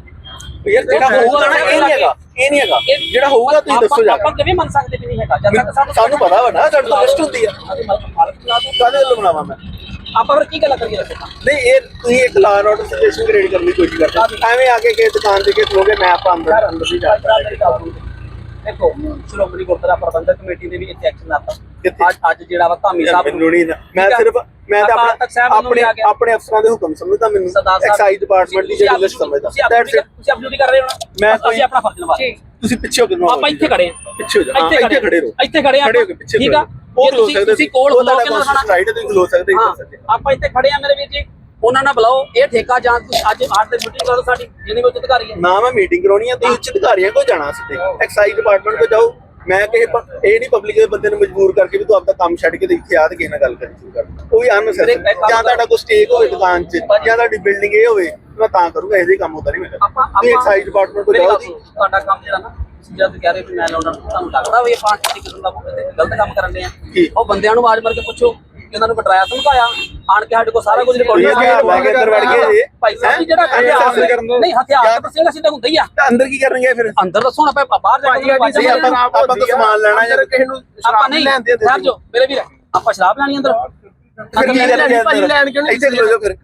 ਯਾਰ ਜਿਹੜਾ ਹੋਊਗਾ ਨਾ ਇਹ ਨਹੀਂ ਹੈਗਾ ਇਹ ਨਹੀਂ ਹੈਗਾ। ਜਿਹੜਾ ਹੋਊਗਾ ਤੁਸੀਂ ਦੱਸੋ ਜਾ ਆਪਾਂ ਕਿਵੇਂ ਮੰਨ ਸਕਦੇ ਵੀ ਨਹੀਂ ਹੈਗਾ? ਜਦ ਸਾਨੂੰ ਪਤਾ ਵਾ ਨਾ ਸਾਡੇ ਤੋਂ ਲਿਸਟ ਹੁੰਦੀ ਆ। ਕਾਹਦੇ ਵੱਲੋਂ ਬਣਾਵਾਂ ਮੈਂ? ਆਪਾਂ ਫਿਰ ਕੀ ਗੱਲ ਕਰੀਏ ਨਹੀਂ ਇਹ ਤੁਸੀਂ ਇੱਕ law and order situation create ਕਰਨ ਦੀ ਕੋਸ਼ਿਸ਼ ਕਰਦੇ। ਐਵੇਂ ਆ ਕੇ ਕਿਸੇ ਦੁਕਾਨ ਤੇ ਕਿ ਲੋਗੇ ਮੈਂ ਆਪਾਂ ਅੰਦਰ ਅੰਦਰ ਹੀ ਜਾ ਦੇਖੋ ਸ਼੍ਰੋਮਣੀ ਗੁਰਦੁਆਰਾ ਪ੍ਰਬੰਧਕ ਕਮੇਟੀ ਨੇ ਵੀ ਇੱਥੇ ਐਕਸ਼ਨ ਲਾਤਾ? ਅੱਜ ਅੱਜ ਜਿਹੜਾ ਵਾ ਧਾਮੀ ਸਾਹਿਬ ਮੈਨੂੰ ਨਹੀਂ ਨਾ- ਮੈਂ ਠੀਕ ਆ? ਸਿਰਫ ਮੈਂ ਤਾਂ ਅਕਾਲ ਤਖ਼ਤ ਸਾਹਿਬ ਆਪਣੇ ਨੂੰ ਵੀ ਆ ਆਪਣੇ ਗਿਆ। ਆਪਣੇ ਅਫਸਰਾਂ ਦੇ ਹੁਕਮ ਸਮਝਦਾ ਮੈਨੂੰ। ਸਰਦਾਰ ਸਾਹਿਬ ਐਕਸਾਈਜ਼ ਡਿਪਾਰਟਮੈਂਟ ਦੀ ਤੁਸੀਂ ਜਿਹੜੀ ਆਪਣੀ- ਲਿਸਟ ਸਮਝਦਾ। ਤੁਸੀਂ ਆਪਣੀ That's it. ਤੁਸੀਂ ਆਪਣੀ ਡਿਊਟੀ ਕਰ ਰਹੇ ਹੋ ਨਾ? ਮੈਂ ਅਸੀਂ ਕੋਈ- ਆਪਣਾ ਫਰਜ਼ ਨਿਭਾ ਰਹੇ ਹਾਂ। ਤੁਸੀਂ ਪਿੱਛੇ ਹੋ ਕੇ ਨਵਾਜ਼ ਆਪਾਂ ਇੱਥੇ ਖੜੇ ਹਾਂ ਪਿੱਛੇ ਹੋ ਜਾ। ਹਾਂ, ਇੱਥੇ ਖੜੇ ਰਹੋ। ਇੱਥੇ ਖੜੇ ਆ ਖੜੇ ਹੋ ਕੇ ਪਿੱਛੇ ਠੀਕ ਆ? ਉਹ ਜੇ ਖਲੋ ਤੁਸੀਂ- ਸਕਦੇ ਤੁਸੀਂ ਕੋਲ ਉਹ ਖਲੋ ਕੇ ਤੁਹਾਡਾ ਨਾ ਰਾਈਟ ਹੈ ਤੁਸੀਂ ਖਲੋ ਸਕਦੇ ਹਾਂ ਇੱਧਰ ਸਕਦੇ। ਆਪਾਂ ਇੱਥੇ ਖੜੇ ਆ ਮੇਰੇ ਵੀਰ ਜੀ। ਉਹਨਾਂ ਨਾਲ ਬੁਲਾਓ। ਇਹ ਠੇਕਾ ਜਾਂ ਤੁਸੀਂ ਅੱਜ ਆਠ ਦੇ ਮੀਟਿੰਗ ਕਰੋ ਸਾਡੀ। ਜਿਹਨੇ ਵਿੱਚ ਅਧਿਕਾਰੀ ਹੈ। ਨਾ ਮੈਂ ਮੀਟਿੰਗ ਕਰਾਉਣੀ ਹੈ ਤੁਸੀਂ ਉੱਚ ਅਧਿਕਾਰੀਆਂ ਕੋਲ ਜਾਣਾ ਸਿੱਧੇ। ਐਕਸਾਈਜ਼ ਡਿਪਾਰਟਮੈਂਟ ਕੋਲ ਜਾਓ। ਮੈਂ ਕਿਸੇ ਪ- ਇਹ ਨਹੀਂ ਪਬਲਿਕ ਦੇ ਬੰਦੇ ਨੂੰ ਮਜਬੂਰ ਕਰਕੇ ਵੀ ਤੂੰ ਆਪਦਾ ਕੰਮ ਛੱਡ ਕੇ ਤੇ ਇੱਥੇ ਆ ਤੇ ਕਿਸੇ ਨਾਲ ਗੱਲ ਕਰੀ ਸ਼ੁਰੂ ਕਰ ਕੋਈ ਅਨਸੈਸਰੀ ਜਾਂ ਤੁਹਾਡਾ ਕੋਈ ਸਟੇਕ ਹੋਵੇ ਦੁਕਾਨ 'ਚ ਜਾਂ ਤੁਹਾਡੀ ਬਿਲਡਿੰਗ ਇਹ ਹੋਵੇ ਮੈਂ ਤਾਂ ਕਰੂੰਗਾ ਇਹਦੇ ਕੰਮ ਹੁੰਦਾ ਨਹੀਂ ਮੈਂ ਕਰਦਾ। ਆਪਾਂ ਤੁਸੀਂ ਐਕਸਾਈਜ਼ ਡਿਪਾਰਟਮੈਂਟ ਕੋਲ ਮੇਰੀ ਜਾਓ ਜੀ ਤੁਹਾਡਾ ਕੰਮ ਜਿਹੜਾ ਨਾ ਜਦ ਕਹਿ ਰਹੇ ਵੀ ਮੈਂ ਲਾਉਣਾ ਤੁਹਾਨੂੰ ਲੱਗਦਾ ਵੀ ਇਹ ਪਾਰਟੀ ਕਿਸਮ ਦਾ ਗਲਤ ਕੰਮ ਕਰਨ ਦੇ ਆ ਕੀ? ਉਹ ਬੰਦਿਆਂ ਨੂੰ ਆਵਾਜ਼ ਮਾਰ ਕੇ ਪੁੱਛੋ ਕਿ ਉਹਨਾਂ ਨੂੰ ਕਟਰਾਇਆ ਧਮਕਾਇਆ ਆਣ ਕੇ ਸਾਡੇ ਕੋਲ ਸਾਰਾ ਕੁਝ ਰਿਕਾਰਡ ਇਹ ਹਥਿਆਰ ਲੈ ਕੇ ਅੰਦਰ ਵੜ ਗਏ ਜੀ। ਭਾਈ ਸਾਹਿਬ ਜੀ ਜਿਹੜਾ। ਨਹੀਂ ਹਥਿਆਰ ਤਾਂ ਸਿੰਘ ਸਿੱਧਾ ਹੁੰਦਾ ਹੀ ਆ। ਤਾਂ ਅੰਦਰ ਕੀ ਕਰਨਗੇ ਫਿਰ? ਅੰਦਰ ਦੱਸੋ ਨਾ ਆਪਾਂ ਬਾਹਰ ਜਾ ਕੇ ਅਸੀਂ ਆਪਾਂ ਆਪਾਂ ਤਾਂ ਸਮਾਨ ਲੈਣਾ ਜਾਂ ਕਿਸੇ ਨੂੰ ਆਪਾਂ ਨਹੀਂ ਲੈਂਦੇ ਠਹਿਰ ਜਾਓ ਮੇਰੇ ਵੀਰ ਆਪਾਂ ਸ਼ਰਾਬ ਲੈਣੀ ਅੰਦਰ। ਇੱਥੇ ਖਲੋ ਫਿਰ।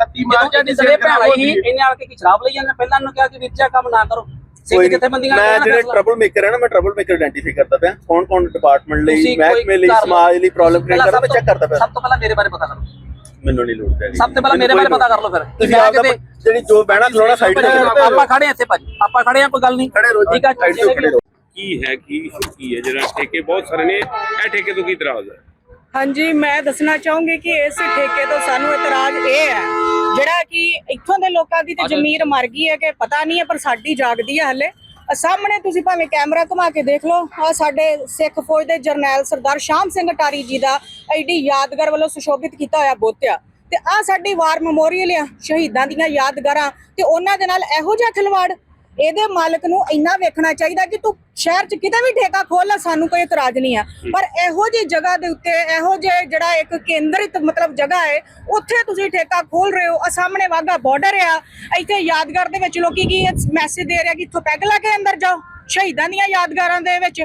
ਭੈਣ ਆਈ ਇਹਨੇ ਆ ਕੇ ਕੀ ਸ਼ਰਾਬ ਲਈ ਜਾਂਦੇ? ਪਹਿਲਾਂ ਇਹਨੂੰ ਕਿਹਾ ਕਿ ਵੀਰ ਜੀ ਕੰਮ ਨਾ ਕਰੋ। ਸਿੱਖ ਕੋਈ ਜਥੇਬੰਦੀਆਂ ਮੈਂ ਨਾਲ ਜਿਹੜੇ ਟਰਬਲ ਮੇਕਰ ਹੈ ਨਾ ਮੈਂ ਟਰਬਲ ਮੇਕਰ ਆਇਡੈਂਟੀਫਾਈ ਕਰਦਾ ਪਿਆ। ਕੌਣ ਕੌਣ ਡਿਪਾਰਟਮੈਂਟ ਲਈ ਮਹਿਕਮੇ ਲਈ। ਸਮਾਜ ਲਈ ਪ੍ਰੋਬਲਮ ਕ੍ਰੀਏਟ ਕਰਦਾ ਮੈਂ ਚੈੱਕ ਕਰਦਾ ਪਿਆ। ਸਭ ਤੋਂ ਪਹਿਲਾਂ ਮੇਰੇ ਬਾਰੇ ਪਤਾ ਕਰੋ। ਮੈਨੂੰ ਨਹੀਂ ਲੋੜ ਪੈਣੀ ਸਭ ਤੋਂ ਪਹਿਲਾਂ ਮੇਰੇ ਬਾਰੇ ਪਤਾ ਕਰ ਲਓ ਫਿਰ। ਤੁਸੀਂ ਮੈਂ ਆਪਦਾ ਕਿਤੇ- ਜਿਹੜੀ ਜੋ ਬਹਿਣਾ ਖਲੋਣਾ ਸਾਈਡ ਤੇ ਆਪਾਂ ਖੜੇ ਇੱਥੇ ਭਾਜੀ। ਆਪਾਂ ਖੜੇ ਹਾਂ ਕੋਈ ਗੱਲ ਨਹੀਂ। ਖੜੇ ਜੀ, ਠੀਕ ਆ ਸਾਈਡ ਤੇ ਖੜੇ ਰਹੋ। ਕੀ ਹੈ ਕੀ ਇਸ਼ੂ ਕੀ ਹੈ? ਜਿਹੜਾ ਠੇਕੇ ਬਹੁਤ ਸਾਰੇ ਨੇ ਇਹ ਠੇਕੇ ਤੋਂ ਕੀ ਇਤਰਾਜ਼ ਹੈ? ਹਾਂਜੀ ਮੈਂ ਦੱਸਣਾ ਚਾਹੂੰਗੀ ਕਿ ਇਸ ਠੇਕੇ ਤੋਂ ਸਾਨੂੰ ਇਤਰਾਜ਼ ਇਹ ਹੈ ਜਿਹੜਾ ਕਿ ਇੱਥੋਂ ਦੇ ਲੋਕਾਂ ਦੀ ਤੇ ਜ਼ਮੀਰ ਮਰ ਗਈ ਹੈ ਕਿ ਪਤਾ ਨਹੀਂ ਹੈ ਪਰ ਸਾਡੀ ਜਾਗਦੀ ਹੈ ਹਲੇ। ਸਾਹਮਣੇ ਤੁਸੀਂ ਭਾਵੇਂ ਕੈਮਰਾ ਘੁਮਾ ਕੇ ਦੇਖ ਲਓ ਆ ਸਾਡੇ ਸਿੱਖ ਫੌਜ ਦੇ ਜਰਨੈਲ ਸਰਦਾਰ ਸ਼ਾਮ ਸਿੰਘ ਅਟਾਰੀ ਜੀ ਦਾ ਐਡੀ ਯਾਦਗਾਰ ਵੱਲੋਂ ਸੁਸ਼ੋਭਿਤ ਕੀਤਾ ਹੋਇਆ ਬੁੱਤ ਆ ਤੇ ਆ ਸਾਡੀ ਵਾਰ ਮੈਮੋਰੀਅਲ ਆ ਸ਼ਹੀਦਾਂ ਦੀਆਂ ਯਾਦਗਾਰਾਂ ਤੇ ਉਹਨਾਂ ਦੇ ਨਾਲ ਇਹੋ ਜਿਹਾ ਖਿਲਵਾੜ ਇਹਦੇ ਮਾਲਕ ਨੂੰ ਇੰਨਾ ਵੇਖਣਾ ਚਾਹੀਦਾ ਕਿ ਤੂੰ ਸ਼ਹਿਰ 'ਚ ਕਿਤੇ ਵੀ ਠੇਕਾ ਖੋਲ ਲੈ ਸਾਨੂੰ ਕੋਈ ਇਤਰਾਜ਼ ਨਹੀਂ ਆ। ਪਰ ਇਹੋ ਜਿਹੀ ਜਗ੍ਹਾ ਦੇ ਉੱਤੇ ਇਹੋ ਜਿਹੇ ਜਿਹੜਾ ਇੱਕ ਕੇਂਦਰਿਤ ਮਤਲਬ ਜਗ੍ਹਾ ਹੈ ਉੱਥੇ ਤੁਸੀਂ ਠੇਕਾ ਖੋਲ ਰਹੇ ਹੋ ਆ ਸਾਹਮਣੇ ਵਾਗਾ ਬਾਰਡਰ ਆ। ਇੱਥੇ ਯਾਦਗਾਰ ਦੇ ਵਿੱਚ ਲੋਕੀ ਕੀ ਮੈਸੇਜ ਦੇ ਰਿਹਾ ਕਿ ਇੱਥੋਂ ਪੈਗ ਲਾ ਕੇ ਅੰਦਰ ਜਾਓ ਸ਼ਹੀਦਾਂ ਦੀਆਂ ਯਾਦਗਾਰਾਂ ਦੇ ਵਿੱਚ।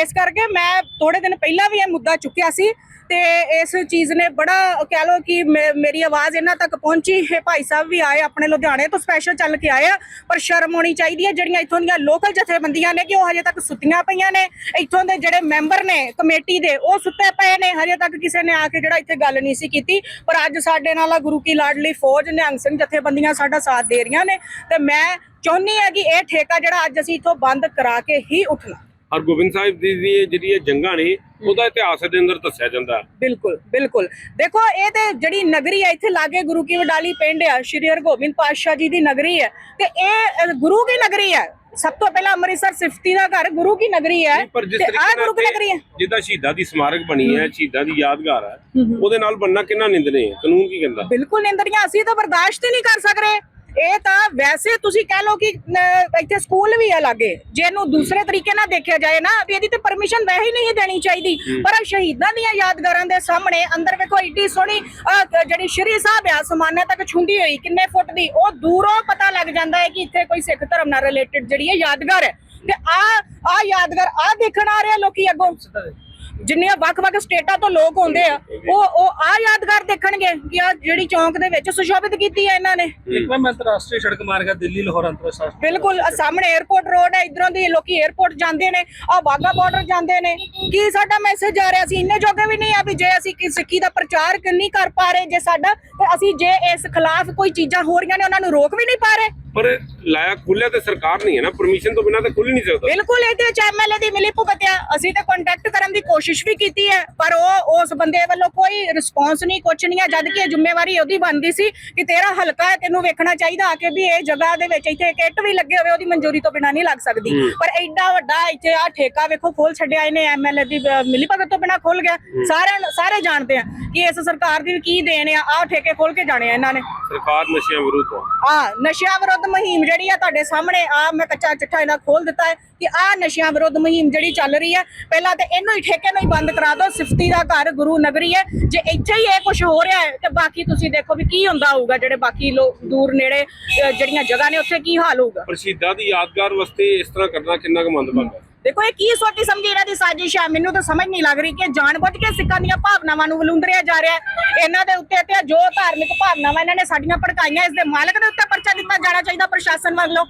ਇਸ ਕਰਕੇ ਮੈਂ ਥੋੜੇ ਦਿਨ ਪਹਿਲਾਂ ਵੀ ਇਹ ਮੁੱਦਾ ਚੁੱਕਿਆ ਸੀ ਤੇ ਇਸ ਚੀਜ਼ ਨੇ ਬੜਾ ਕਹਿ ਲੋ ਕਿ ਮੇ- ਮੇਰੀ ਆਵਾਜ਼ ਇਹਨਾਂ ਤੱਕ ਪਹੁੰਚੀ। ਇਹ ਭਾਈ ਸਾਹਿਬ ਵੀ ਆਏ ਆਪਣੇ ਲੁਧਿਆਣੇ ਤੋਂ ਸਪੈਸ਼ਲ ਚੱਲ ਕੇ ਆਏ ਆ, ਪਰ ਸ਼ਰਮ ਹੋਣੀ ਚਾਹੀਦੀ ਹੈ ਜਿਹੜੀਆਂ ਇੱਥੋਂ ਦੀਆਂ ਲੋਕਲ ਜਥੇਬੰਦੀਆਂ ਨੇ ਕਿ ਉਹ ਹਜੇ ਤੱਕ ਸੁੱਤੀਆਂ ਪਈਆਂ ਨੇ। ਇੱਥੋਂ ਦੇ ਜਿਹੜੇ ਮੈਂਬਰ ਨੇ, ਕਮੇਟੀ ਦੇ, ਉਹ ਸੁੱਤੇ ਪਏ ਨੇ। ਹਜੇ ਤੱਕ ਕਿਸੇ ਨੇ ਆ ਕੇ ਜਿਹੜਾ ਇੱਥੇ ਗੱਲ ਨਹੀਂ ਸੀ ਕੀਤੀ। ਪਰ ਅੱਜ ਸਾਡੇ ਨਾਲ ਆ ਗੁਰੂ ਕੀ ਲਾਡਲੀ ਫੌਜ, ਨਿਹੰਗ ਸਿੰਘ ਜਥੇਬੰਦੀਆਂ ਸਾਡਾ ਸਾਥ ਦੇ ਰਹੀਆਂ ਨੇ। ਤੇ ਮੈਂ ਚਾਹੁੰਦੀ ਹਾਂ ਕਿ ਇਹ ਠੇਕਾ ਜਿਹੜਾ ਅੱਜ ਅਸੀਂ ਇੱਥੋਂ ਬੰਦ ਕਰਾ ਕੇ ਹੀ ਉੱਠਣਾ। ਹਰਗੋਬਿੰਦ ਸਾਹਿਬ ਜੀ ਦੀ ਜਿਹੜੀਆਂ ਜੰਗਾਂ ਨੇ ਉਹਦਾ ਇਤਿਹਾਸ ਦੇ ਅੰਦਰ ਦੱਸਿਆ ਜਾਂਦਾ। ਬਿਲਕੁਲ ਬਿਲਕੁਲ। ਦੇਖੋ ਇਹ ਤੇ ਜਿਹੜੀ ਨਗਰੀ ਹੈ ਇੱਥੇ ਲਾਗੇ ਗੁਰੂ ਕੀ ਵਡਾਲੀ ਪਿੰਡ ਆ ਸ਼੍ਰੀ ਹਰਗੋਬਿੰਦ ਪਾਤਸ਼ਾਹ ਜੀ ਦੀ ਨਗਰੀ ਹੈ ਤੇ ਇਹ ਗੁਰੂ ਕੀ ਨਗਰੀ ਹੈ ਸਭ ਤੋਂ ਪਹਿਲਾਂ ਅੰਮ੍ਰਿਤਸਰ ਸਿਫਤੀ ਦਾ ਘਰ ਗੁਰੂ ਕੀ ਨਗਰੀ ਹੈ ਤੇ ਆਹ ਗੁਰੂ ਕੀ ਨਗਰੀ ਹੈ ਜਿੱਦਾਂ ਸ਼ਹੀਦਾਂ ਦੀ ਸਮਾਰਕ ਬਣੀ ਹੈ। ਸ਼ਹੀਦਾਂ ਦੀ ਯਾਦਗਾਰ ਹੈ ਉਹਦੇ ਨਾਲ ਬੰਨਾ ਕਿੰਨਾ ਨਿੰਦਨੇ ਹੈ ਕਾਨੂੰਨ ਕੀ ਕਹਿੰਦਾ? ਬਿਲਕੁਲ ਨਿੰਦਰੀਆਂ ਅਸੀਂ ਤਾਂ ਬਰਦਾਸ਼ਤ ਹੀ ਨਹੀਂ ਕਰ ਸਕਦੇ। ਇਹ ਤਾਂ ਵੈਸੇ ਤੁਸੀਂ ਕਹਿ ਲਓ ਕਿ ਇੱਥੇ ਸਕੂਲ ਵੀ ਹੈ ਲਾਗੇ। ਜੇ ਇਹਨੂੰ ਦੂਸਰੇ ਤਰੀਕੇ ਨਾਲ ਦੇਖਿਆ ਜਾਏ ਨਾ ਵੀ ਇਹਦੀ ਤੇ ਪਰਮਿਸ਼ਨ ਵੈਸੇ ਹੀ ਨਹੀਂ ਦੇਣੀ ਚਾਹੀਦੀ। ਪਰ ਸ਼ਹੀਦਾਂ ਦੀਆਂ ਯਾਦਗਾਰਾਂ ਦੇ ਸਾਹਮਣੇ ਅੰਦਰ ਵੇਖੋ ਏਡੀ ਸੋਹਣੀ ਜਿਹੜੀ ਸ਼੍ਰੀ ਸਾਹਿਬ ਆ ਸਮਾਨੇ ਤੱਕ ਛੁੰਦੀ ਹੋਈ ਕਿੰਨੇ ਫੁੱਟ ਦੀ ਉਹ ਦੂਰੋਂ ਪਤਾ ਲੱਗ ਜਾਂਦਾ ਹੈ ਕਿ ਇੱਥੇ ਕੋਈ ਸਿੱਖ ਧਰਮ ਨਾਲ ਰਿਲੇਟਡ ਜਿਹੜੀ ਹੈ ਯਾਦਗਾਰ ਹੈ। ਤੇ ਆ ਆ ਯਾਦਗਾਰ ਆ ਦੇਖਣ ਆ ਰਹੇ ਲੋਕੀ ਅੱਗੋਂ। ਜਿੰਨੀਆਂ ਵੱਖ-ਵੱਖ ਸਟੇਟਾਂ ਤੋਂ ਲੋਕ ਆਉਂਦੇ ਆ ਉਹ ਉਹ ਆ ਯਾਦਗਾਰ ਦੇਖਣਗੇ ਕਿ ਆ ਜਿਹੜੀ ਚੌਂਕ ਦੇ ਵਿੱਚ ਸੁਸ਼ੋਭਿਤ ਕੀਤੀ ਹੈ ਇਹਨਾਂ ਨੇ। ਇੱਕ ਮੈਂ ਅੰਤਰਰਾਸ਼ਟਰੀ ਸੜਕ ਮਾਰਗ ਹੈ ਦਿੱਲੀ ਲਾਹੌਰ ਅੰਤਰਰਾਸ਼ਟਰੀ ਬਿਲਕੁਲ ਸਾਹਮਣੇ 에ਅਰਪੋਰਟ ਰੋਡ ਹੈ ਇਧਰੋਂ ਦੀ ਲੋਕੀ 에ਅਰਪੋਰਟ ਜਾਂਦੇ ਨੇ ਆ ਬਾਗਾ ਬਾਰਡਰ ਜਾਂਦੇ ਨੇ। ਕੀ ਸਾਡਾ ਮੈਸੇਜ ਆ ਰਿਹਾ? ਸੀ ਇੰਨੇ ਜੋਗੇ ਵੀ ਨਹੀਂ ਆ ਵੀ ਜੇ ਅਸੀਂ ਕਿ ਸਿੱਖੀ ਦਾ ਪ੍ਰਚਾਰ ਨਹੀਂ ਕਰ ਪਾ ਰਹੇ ਜੇ ਸਾਡਾ ਤੇ ਅਸੀਂ ਜੇ ਇਸ ਖਿਲਾਫ ਕੋਈ ਚੀਜ਼ਾਂ ਹੋ ਰਹੀਆਂ ਨੇ ਉਹਨਾਂ ਨੂੰ ਰੋਕ ਵੀ ਨਹੀਂ ਪਾ ਰਹੇ। ਪਰ ਲਾਇਆ ਖੁੱਲਿਆ ਤੇ ਸਰਕਾਰ ਨਹੀਂ ਹੈ ਨਾ ਪਰਮਿਸ਼ਨ ਤੋਂ ਬਿਨਾਂ ਤਾਂ ਖੁੱਲ ਨਹੀਂ ਸਕਦਾ। ਬਿਲਕੁਲ ਇਹਦੇ ਵਿੱਚ ਐਮਐਲਏ ਦੀ ਮਿਲੀ ਭੁਗਤ ਆ ਅਸੀਂ ਤੇ ਕੰਟੈਕਟ ਕਰਨ ਦੀ ਕੋਸ਼ਿਸ਼ ਵੀ ਕੀਤੀ ਹੈ ਪਰ ਉਹ ਉਸ ਬੰਦੇ ਵੱਲੋਂ ਕੋਈ ਰਿਸਪੌਂਸ ਨਹੀਂ ਕੁਛ ਨਹੀਂ ਹੈ। ਜਦ ਕਿ ਇਹ ਜ਼ਿੰਮੇਵਾਰੀ ਉਹਦੀ ਬਣਦੀ ਸੀ ਕਿ ਤੇਰਾ ਹਲਕਾ ਹੈ ਤੈਨੂੰ ਵੇਖਣਾ ਚਾਹੀਦਾ ਕਿ ਵੀ ਇਹ ਜਗ੍ਹਾ ਦੇ ਵਿੱਚ ਇੱਥੇ ਇੱਕ ਇੱਟ ਵੀ ਲੱਗੇ ਹੋਵੇ ਉਹਦੀ ਮਨਜ਼ੂਰੀ ਤੋਂ ਬਿਨਾਂ ਨਹੀਂ ਲੱਗ ਸਕਦੀ। ਪਰ ਐਡਾ ਵੱਡਾ ਇੱਥੇ ਆ ਠੇਕਾ ਵੇਖੋ ਖੋਲ ਛੱਡਿਆ ਇਹਨੇ ਐਮਐਲਏ ਦੀ ਮਿਲੀ ਭਗਤ ਤੋਂ ਬਿਨਾਂ ਖੋਲ ਗਿਆ। ਸਾਰੇ ਸਾਰੇ ਜਾਣਦੇ ਆ ਕਿ ਇਸ ਸਰਕਾਰ ਦੀ ਕੀ ਦੇਣ ਆ ਆ ਠੇਕੇ ਖੋਲ ਕੇ ਜਾਣੇ ਆ ਇਹਨਾਂ ਨੇ। ਸਰਕਾਰ ਨਸ਼ਿਆਂ ਵਿਰੁੱਧ ਆ। ਨਸ਼ਿਆਂ ਵਿਰੁੱਧ ਮੁਹਿੰਮ ਜਿਹੜੀ ਆ ਤੁਹਾਡੇ ਸਾਹਮਣੇ ਆ, ਮੈਂ ਕੱਚਾ ਚਿੱਠਾ ਇਹਨਾਂ ਖੋਲ ਦਿੱਤਾ ਹੈ ਕਿ ਆ ਨਸ਼ਿਆਂ ਵਿਰੁੱਧ ਮੁਹਿੰਮ ਜਿਹੜੀ ਚੱਲ ਰਹੀ ਹੈ, ਪਹਿਲਾਂ ਤੇ ਇਹਨੂੰ ਹੀ ਠੇਕੇ ਨੂੰ ਹੀ ਬੰਦ ਕਰਾ ਦਿਓ, ਸਿਫਤੀ ਦਾ ਘਰ ਗੁਰੂ ਨਗਰੀ ਹੈ। ਜੇ ਇੱਥੇ ਹੀ ਇਹ ਕੁਝ ਹੋ ਰਿਹਾ ਹੈ, ਤੇ ਬਾਕੀ ਤੁਸੀਂ ਦੇਖੋ ਵੀ ਕੀ ਹੁੰਦਾ ਹੋਊਗਾ, ਜਿਹੜੇ ਬਾਕੀ ਲੋਕ ਦੂਰ ਨੇੜੇ ਜਿਹੜੀਆਂ ਜਗ੍ਹਾ ਨੇ, ਉੱਥੇ ਕੀ ਹਾਲ ਹੋਊਗਾ? ਪਰ ਦੀ ਯਾਦਗਾਰ ਵਾਸਤੇ ਇਸ ਤਰ੍ਹਾਂ ਕਰਨਾ ਕਿੰਨਾ ਕੁ ਮੰਦਭਾਗਾ? ਦੇਖੋ ਇਹ ਕੀ ਸੋਚੀ ਸਮਝੀ ਇਹਨਾਂ ਦੀ ਸਾਜ਼ਿਸ਼ ਹੈ ਮੈਨੂੰ ਤਾਂ ਸਮਝ ਨਹੀਂ ਲੱਗ ਰਹੀ ਕਿ ਜਾਣਬੁੱਝ ਕੇ ਸਿੱਖਾਂ ਦੀਆਂ ਭਾਵਨਾਵਾਂ ਨੂੰ ਵਲੂੰਦਰਿਆ ਜਾ ਰਿਹਾ ਹੈ। ਇਹਨਾਂ ਦੇ ਉੱਤੇ ਤੇ ਜੋ ਧਾਰਮਿਕ ਭਾਵਨਾਵਾਂ ਇਹਨਾਂ ਨੇ ਸਾਡੀਆਂ ਭੜਕਾਈਆਂ ਇਸ ਦੇ ਮਾਲਕ ਦੇ ਉੱਤੇ ਪਰਚਾ ਦਿੱਤਾ ਜਾਣਾ ਚਾਹੀਦਾ ਪ੍ਰਸ਼ਾਸਨ ਵੱਲੋਂ।